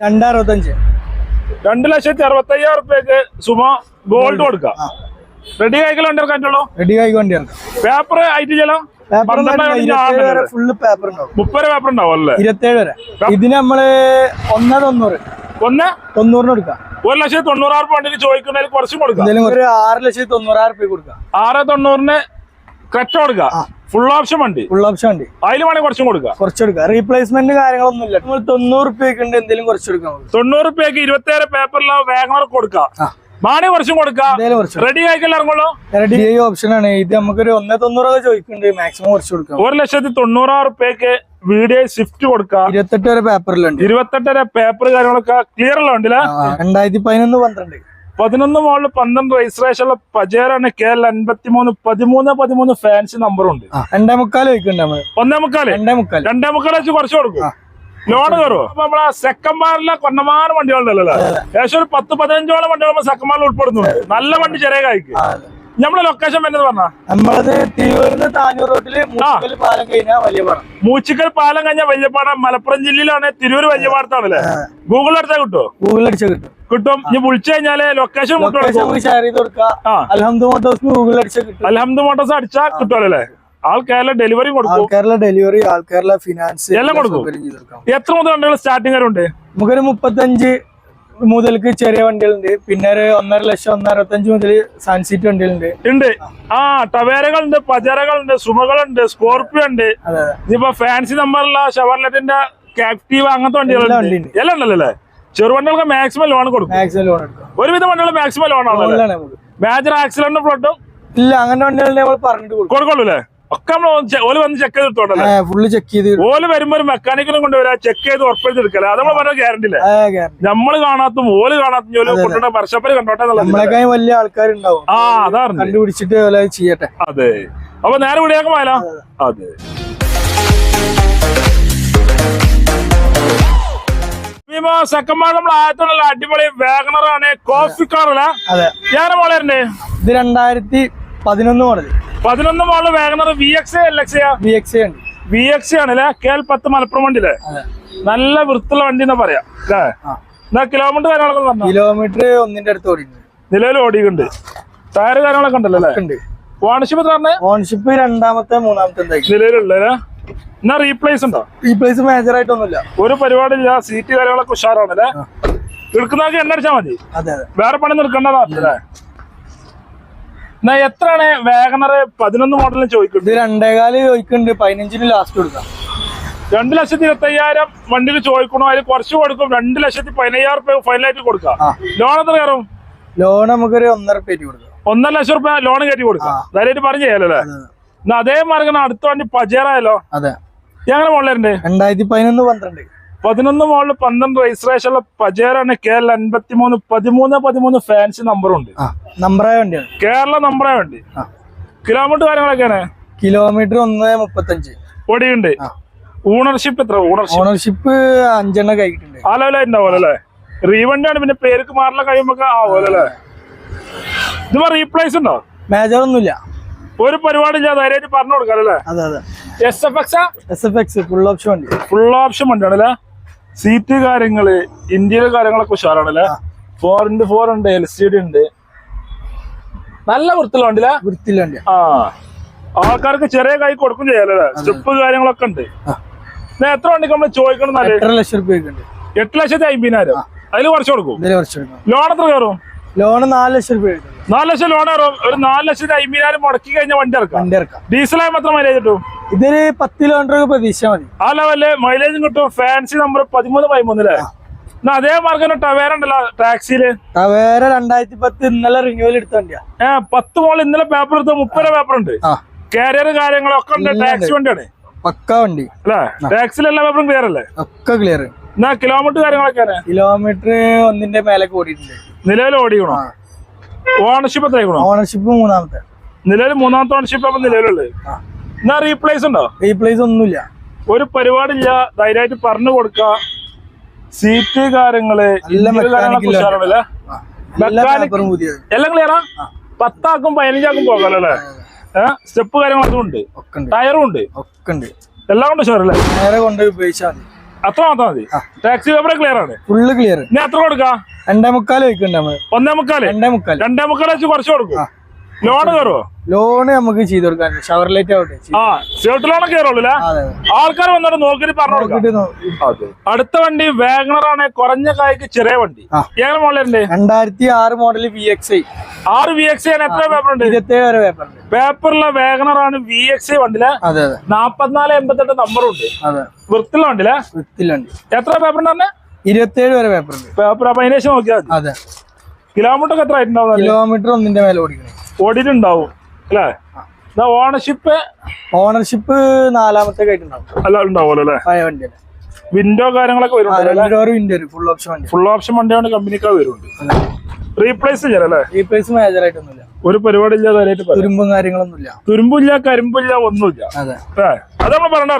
രണ്ടറുപത്തഞ്ച് രണ്ട് ലക്ഷത്തി അറുപത്തി അയ്യായിരം റുപ്യക്ക് സുമ ഗോൾഡ് കൊടുക്കാം റെഡി കൈക്കലുണ്ട് ഇറക്കാറ്റുള്ളൂ റെഡി ആയി വണ്ടി ഇറക്കാം പേപ്പർ ആയിട്ട് ചെല്ലാം പേപ്പർ ഇരുപത്തേഴ് ഫുള്ള് പേപ്പർ ഉണ്ടാവും. മുപ്പത് പേപ്പർ ഉണ്ടാവും അല്ലേ? ഇരുപത്തേഴ് വരെ. ഇതിന് നമ്മൾ ഒന്ന് തൊണ്ണൂറ്. ഒന്ന്? തൊണ്ണൂറിന് കൊടുക്കാം. ഒരു ലക്ഷത്തി തൊണ്ണൂറായിരം വണ്ടിക്ക് ചോദിക്കുന്നതിൽ കുറച്ചും കൊടുക്കാം. ഒരു ആറ് ലക്ഷത്തി തൊണ്ണൂറായിരം റുപ്യ കൊടുക്കാം. ആറ് തൊണ്ണൂറിന് കറ്റ കൊടുക്കുക. ഫുൾ ഓപ്ഷൻ വണ്ടി. ഫുൾ ഓപ്ഷൻ വണ്ടി. അതിൽ വേണമെങ്കിൽ കുറച്ചും കൊടുക്കുക. കുറച്ച് കൊടുക്കുക റീപ്ലേസ്മെന്റ് കാര്യങ്ങളൊന്നും ഇല്ല നമ്മൾ തൊണ്ണൂറ് റുപ്യക്ക് ഉണ്ട് എന്തെങ്കിലും കുറച്ച് കൊടുക്കാം നമുക്ക്. തൊണ്ണൂറ് റുപ്യക്ക് ഇരുപത്തേഴ് പേപ്പറിലോ വാഗണർ കൊടുക്കാം മാണി കുറച്ചും കൊടുക്കുക. റെഡി ആയിക്കല്ലോ റെഡി ഇറങ്ങുള്ളൂ? റെഡി ഓപ്ഷൻ ആണ്. ഇത് നമുക്കൊരു ഒന്നേ തൊണ്ണൂറൊക്കെ ചോദിക്കുന്നുണ്ട്. മാക്സിമം കുറച്ച് കൊടുക്കാം. ഒരു ലക്ഷത്തി തൊണ്ണൂറായിരം റുപ്യക്ക് വീഡിയോ സ്വിഫ്റ്റ് കൊടുക്കാം ഇരുപത്തെട്ട് വരെ പേപ്പറിലുണ്ട് ഇരുപത്തെട്ട് വരെ പേപ്പർ കാര്യങ്ങളൊക്കെ ക്ലിയർ ഉള്ള ഉണ്ടല്ലേ രണ്ടായിരത്തി പതിനൊന്ന് പന്ത്രണ്ട്. പതിനൊന്ന് മോളിൽ പന്ത്രണ്ട് രജിസ്ട്രേഷൻ ഉള്ള പജേറാണ് കെ എൽ അൻപത്തി മൂന്ന് പതിമൂന്ന് പതിമൂന്ന് ഫാൻസി നമ്പറും ഉണ്ട് ആ, രണ്ടേ മുക്കാൽ ഒന്നേ രണ്ടേ മുക്കാൽ രണ്ടേ മുക്കാൽ വെച്ച് കുറച്ച് കൊടുക്കും. ലോണ് കയറുമോ അപ്പൊ നമ്മളെ സെക്കൻഡ്മാരിലെ കൊന്നമാനം വണ്ടികളുണ്ടല്ലോ ഏകദേശം ഒരു പത്ത് പതിനഞ്ചോളം വണ്ടികൾ നമ്മൾ സെക്കൻഡ്മാരിൽ ഉൾപ്പെടുന്നുണ്ട്. നല്ല വണ്ടി ചെറിയ കായ്ക്ക് നമ്മളെ ലൊക്കേഷൻ വരുന്നത് പറഞ്ഞാ? നമ്മളത് തിരൂരിന്ന് താനൂർ റോഡിലെ മൂച്ചിക്കൽ പാലം കഴിഞ്ഞാൽ വലിയ പാടം. മൂച്ചിക്കൽ പാലം കഴിഞ്ഞ വല്യപ്പാടം മലപ്പുറം ജില്ലയിലാണ് തിരൂര് വല്യപാടത്താണല്ലേ ഗൂഗിൾ അടിച്ചാൽ കിട്ടുമോ ഗൂഗിൾ അടിച്ചാൽ കിട്ടും. കിട്ടും. ഇനി വിളിച്ചു കഴിഞ്ഞാൽ ലൊക്കേഷൻ ഷെയർ ചെയ്ത് അൽഹംദു മോട്ടോഴ്സ് ഗൂഗിൾ അടിച്ച കിട്ടും. അലഹമ്മദ് മോട്ടോസ് അടിച്ചാൽ കിട്ടുമല്ലേ ആൾ ആൾക്കാരിലെ ഡെലിവറി കൊടുക്കും. കേരള ഡെലിവറി ആൾക്കാരുടെ ഫിനാൻസ് എല്ലാം കൊടുക്കും. എത്ര മുതൽ സ്റ്റാർട്ടിംഗ് വരെ ഉണ്ട്? നമുക്കൊരു മുപ്പത്തഞ്ച് മുതൽക്ക് ചെറിയ വണ്ടികളുണ്ട്. പിന്നെ ഒരു ഒന്നര ലക്ഷം ഒന്നരത്തഞ്ച് മുതൽ സൺസീറ്റ് വണ്ടികളുണ്ട്. ഉണ്ട്. ആ ടവേരകളുണ്ട് പജറകളുണ്ട് സുമകളുണ്ട് സ്കോർപ്പിയോ ഉണ്ട്. ഇനിയിപ്പോ ഫാൻസി നമ്പറുള്ള ഷവർലെറ്റിന്റെ ക്യാപ്റ്റീവ് അങ്ങനത്തെ വണ്ടികളുണ്ട്. എല്ലാം ഉണ്ടല്ലേ ചെറു ചെറുവണ്ടികൾക്ക് മാക്സിമം ലോൺ കൊടുക്കും. മാക്സിമം ലോൺ ഒരുവിധ ഒരുവിധം വണ്ടികൾ മാക്സിമം ലോൺ ആണ് മേജർ ആക്സിഡന്റും ഫ്ലഡും ഇല്ല അങ്ങനെ വണ്ടികളുടെ നമ്മൾ പറഞ്ഞിട്ട് കൊടുക്കും. കൊടുക്കുള്ളൂ അല്ലേ? ഒക്കെ നമ്മൾ ഓൽ വന്ന് ചെക്ക് ചെയ്ത് എടുത്തോണ്ടല്ലേ ഫുള്ള് ചെക്ക് ചെയ്ത്. ഓൽ വരുമ്പോ ഒരു മെക്കാനിക്കിനും കൊണ്ടുവരാ ചെക്ക് ചെയ്ത് ഉറപ്പിച്ച് അത് നമ്മൾ പറഞ്ഞ ഗ്യാരണ്ടി നമ്മൾ കാണാത്തും ഓൽ കാണാത്തും ജോലി കൊണ്ടുവന്ന വർഷപ്പര് കണ്ടോട്ടെ വലിയ ആൾക്കാരുണ്ടാവും. ആ അതാണ് കണ്ടുപിടിച്ചിട്ട് ഓലെ ചെയ്യട്ടെ. അതെ. അപ്പൊ നേരെ വിടിയാക്കാൻ പോയാലോ? അതെ സെക്കൻഡ് നമ്മൾ ആയത്തോടുള്ള അടിപൊളി വാഗണറാണ് കോഫി കാറല്ല ഞാൻ മോളെ ഇത് രണ്ടായിരത്തി പതിനൊന്ന് മോഡൽ പതിനൊന്ന് model WagonR V X L X V X ഉണ്ട്. വി എക്സ് ആണല്ലേ? കെ എൽ പത്ത് മലപ്പുറം വണ്ടിയില്ലേ നല്ല വൃത്തിയുള്ള വണ്ടി എന്നാ പറയാ എന്നാ കിലോമീറ്റർ കാര്യങ്ങളൊക്കെ കിലോമീറ്റർ ഒന്നിന്റെ അടുത്ത് ഓടിയിട്ടുണ്ട്. നിലവിൽ ഓടിയിട്ടുണ്ട്. ടയർ കാര്യങ്ങളൊക്കെ ഉണ്ടല്ലോ അല്ലേ? ഓണർഷിപ്പ് പറഞ്ഞേ ഓൺഷിപ്പ് രണ്ടാമത്തെ മൂന്നാമത്തെ നിലവിലുള്ളേ എന്നാ റീപ്ലേസ് ഉണ്ടോ? റീപ്ലേസ് മേജർ ആയിട്ടൊന്നുമില്ല. ഒരു പരിപാടിയില്ല സീറ്റ് കാര്യങ്ങളൊക്കെ ഉഷാറാണല്ലേ എടുക്കുന്നതൊക്കെ എണ്ണ അടിച്ചാൽ മതി. വേറെ പണി നിർക്കണ്ടല്ലേ എന്നാ എത്രയാണ് വേഗണർ പതിനൊന്ന് മോഡലിന് ചോദിക്കുന്നത്? ഇത് രണ്ടേകാൽ ചോദിക്കുന്നുണ്ട്. പതിനഞ്ചിന് ലാസ്റ്റ് കൊടുക്കാം. രണ്ട് ലക്ഷത്തി ഇരുപത്തി അയ്യായിരം വണ്ടിയിൽ ചോദിക്കണോ? അതിൽ കുറച്ച് കൊടുക്കും. രണ്ട് ലക്ഷത്തി പതിനയ്യായിരം റുപ്യ ഫൈനലായിട്ട് കൊടുക്കാം. ലോൺ എത്ര കയറും? ലോൺ നമുക്കൊരു ഒന്നര പേര് കൊടുക്കാം. ഒന്നര ലക്ഷം രൂപ ലോൺ കയറ്റി കൊടുക്കാം. ധൈര്യമായിട്ട് പറഞ്ഞു ചെയ്യാലോ അല്ലേ എന്നാ അതേ മാർഗം അടുത്ത വണ്ടി പജേറായാലോ അതെ. എങ്ങനെ മോളിലുണ്ട് രണ്ടായിരത്തി പതിനൊന്ന് പന്ത്രണ്ട്. പതിനൊന്ന് മോളിൽ പന്ത്രണ്ട് രജിസ്ട്രേഷൻ ഉള്ള പജേറാണ് കേരള അൻപത്തി മൂന്ന് പതിമൂന്ന് പതിമൂന്ന് ഫാൻസി നമ്പറുണ്ട് ആ നമ്പറായ വണ്ടിയാണ്. കേരള നമ്പറേ വണ്ടി. കിലോമീറ്റർ കാര്യങ്ങളൊക്കെയാണ്? കിലോമീറ്റർ ഒന്ന് മുപ്പത്തഞ്ച്. ഓടിയുണ്ട് ഓണർഷിപ്പ് എത്ര? ഓണർഷിപ്പ് ഓണർഷിപ്പ് അഞ്ചെണ്ണം കഴിക്കിട്ടുണ്ട് ആ ലെവലായി അല്ലേ? റീവണ്ടിയാണ് പിന്നെ പേർക്ക് മാറില്ല കഴിയുമ്പോ അല്ലേ? ഇത് റീപ്ലേസ് ഉണ്ടോ? മേജർ ഒന്നുമില്ല. ഒരു പരിപാടി ഇല്ല ധൈര്യമായിട്ട് പറഞ്ഞു കൊടുക്കാം അല്ലേ? അതെ അതെ. S F X S F X full option വണ്ടി. ഫുൾ ഓപ്ഷൻ വണ്ടിയാണ് അല്ലേ? സീറ്റ് കാര്യങ്ങൾ ഇന്ത്യയിലെ കാര്യങ്ങളൊക്കെ ഉഷാറാണല്ലേ? ഫോർ ഇന്റു ഫോർ ഉണ്ട് എൽ സി ഡി ഉണ്ട്. നല്ല വൃത്തിയുള്ള വണ്ടിയില്ലേ വൃത്തിയുള്ള ആ. ആൾക്കാർക്ക് ചെറിയ കൈ കൊടുക്കും ചെയ്യാലേ സ്റ്റെപ്പ് കാര്യങ്ങളൊക്കെ ഉണ്ട്. എത്ര വണ്ടിക്ക് നമ്മൾ ചോദിക്കണം എട്ട് ലക്ഷത്തി അമ്പതിനായിരം അതിൽ കുറച്ച് കൊടുക്കും. ലോൺ എത്ര കയറും? ലോൺ നാല് ലക്ഷം രൂപ നാല് ലക്ഷം ലോൺ ഒരു നാല് ലക്ഷത്തി അമ്പതിനായിരം മുടക്കി കഴിഞ്ഞ വണ്ടി ഇറക്കാം വണ്ടി ഇറക്കാം ഡീസലായി മാത്രം മൈലേജ് കിട്ടും. ഇതൊരു പത്ത് കിലോമീറ്റർ പ്രതീക്ഷ മതി. ആ ലെവലിൽ മൈലേജും കിട്ടും. ഫാൻസി നമ്പർ പതിമൂന്ന് പതിമൂന്നില്ലേ എന്നാ അതേ മാർഗം ടവേര ഉണ്ടല്ലോ ടാക്സിയിൽ വേറെ രണ്ടായിരത്തി പത്ത് ഇന്നലെ റിന്യൂവൽ എടുത്ത വണ്ടിയാ. ഏഹ് പത്ത് മോൾ ഇന്നലെ പേപ്പർ എടുത്ത മുപ്പത് പേപ്പർ ഉണ്ട്. കാരിയർ കാര്യങ്ങളൊക്കെ ഉണ്ട്. ടാക്സി വണ്ടിയാണ്. പക്ക വണ്ടി. അല്ലേ? ടാക്സിൽ എല്ലാ പേപ്പറും ക്ലിയർ അല്ലേ? ഒക്കെ ക്ലിയർ എന്നാ കിലോമീറ്റർ കാര്യങ്ങളൊക്കെ കിലോമീറ്റർ ഒന്നിന്റെ മേലെ ഓടിയിട്ടുണ്ട്. നിലവിൽ ഓടിക്കണോ ഓണർഷിപ്പ് എത്ര ആയിക്കണോ ഓണർഷിപ്പ് മൂന്നാമത്തെ. നിലവിൽ മൂന്നാമത്തെ ഓണർഷിപ്പ് അപ്പൊ നിലവിലുള്ളത്. എന്നാ റീപ്ലേസ് ഉണ്ടോ? റീപ്ലേസ് ഒന്നുമില്ല. ഒരു പരിപാടില്ല ധൈര്യമായിട്ട് പറഞ്ഞു കൊടുക്ക. സീറ്റ് കാര്യങ്ങൾ. എല്ലാ ക്ലിയറാ പത്താക്കും പതിനഞ്ചാക്കും പോകാലോ അല്ലെ ഏഹ് സ്റ്റെപ്പ് കാര്യങ്ങൾ ഉണ്ട്. ഉണ്ട്. ടയറും ഉണ്ട്. ഒക്കെ ഉണ്ട്. എല്ലാം ഉണ്ട് ഉഷാറല്ലേ? നേരെ കൊണ്ട് ഉപയോഗിച്ചാൽ മതി. അത്ര മാത്രം മതി. ടാക്സി പേപ്പർ ക്ലിയർ ആണ്. ഫുള്ള് ക്ലിയർ ഇനി അത്ര കൊടുക്കാം? രണ്ടേ മുക്കാൽ വയ്ക്കുന്നുണ്ട് നമ്മൾ. ഒന്നേ മുക്കാൽ? രണ്ടേ മുക്കാൽ രണ്ടേ മുക്കാൽ വെച്ച് കുറച്ച് കൊടുക്കും. ലോൺ കയറുമോ ലോണ് നമുക്ക് ചെയ്ത് കൊടുക്കാൻ ഷവർ ലൈറ്റ് ആവട്ടെ. ആ സേർട്ട് ലോൺ കയറുള്ളൂ ആൾക്കാർ വന്നിട്ട് നോക്കിയിട്ട് പറഞ്ഞു അടുത്ത വണ്ടി വാഗണർ ആണ് കുറഞ്ഞ കായ്ക്ക് ചെറിയ വണ്ടി. ഏത് മോഡലുണ്ട് രണ്ടായിരത്തി ആറ് മോഡൽ വി എക്സ് ഐ ആറ് വി എക്സ് ഐ എത്ര പേപ്പർ ഉണ്ട്? ഇരുപത്തേഴ് വരെ പേപ്പർ ഉണ്ട്. പേപ്പറിലെ വാഗണർ ആണ് വി എക്സ് ഐ അതെ നാപ്പത്തിനാല് എൺപത്തെട്ട് നമ്പറുണ്ട് വൃത്തിയുള്ള വണ്ടിയിലെ. എത്ര പേപ്പർ ഉണ്ട് പറഞ്ഞേ ഇരുപത്തേഴ് വരെ പേപ്പർ പേപ്പർ അപ്പൊ അതിനേശം നോക്കിയാൽ മതി. അതെ. കിലോമീറ്റർ ഒക്കെ എത്ര ആയിട്ടുണ്ടാവും കിലോമീറ്റർ ഒന്നിന്റെ മേലെ ഓടിക്കണം. ഓടിയിട്ടുണ്ടാവും അല്ലേ? ഓണർഷിപ്പ് ഓണർഷിപ്പ് നാലാമത്തെ ആയിട്ടുണ്ടാവും. അല്ല ഉണ്ടാവുമല്ലോ അല്ലേ? പഴയ വണ്ടിയല്ലേ വിൻഡോ കാര്യങ്ങളൊക്കെ ഫുൾ ഓപ്ഷൻ വണ്ടി. ഫുൾ ഓപ്ഷൻ വണ്ടിയാണ് കമ്പനിക്കാർ വരുന്നുണ്ട്. റീപ്ലേസ് ചെയ്യാലല്ലേ പ്രൈസ് മേജർ ആയിട്ടൊന്നുമില്ല. ഒരു പരിപാടി. തുരുമ്പും കാര്യങ്ങളൊന്നുമില്ല. തുരുമ്പില്ല കരിമ്പില്ല ഒന്നുമില്ല. അതെ. അത് നമ്മൾ പറഞ്ഞ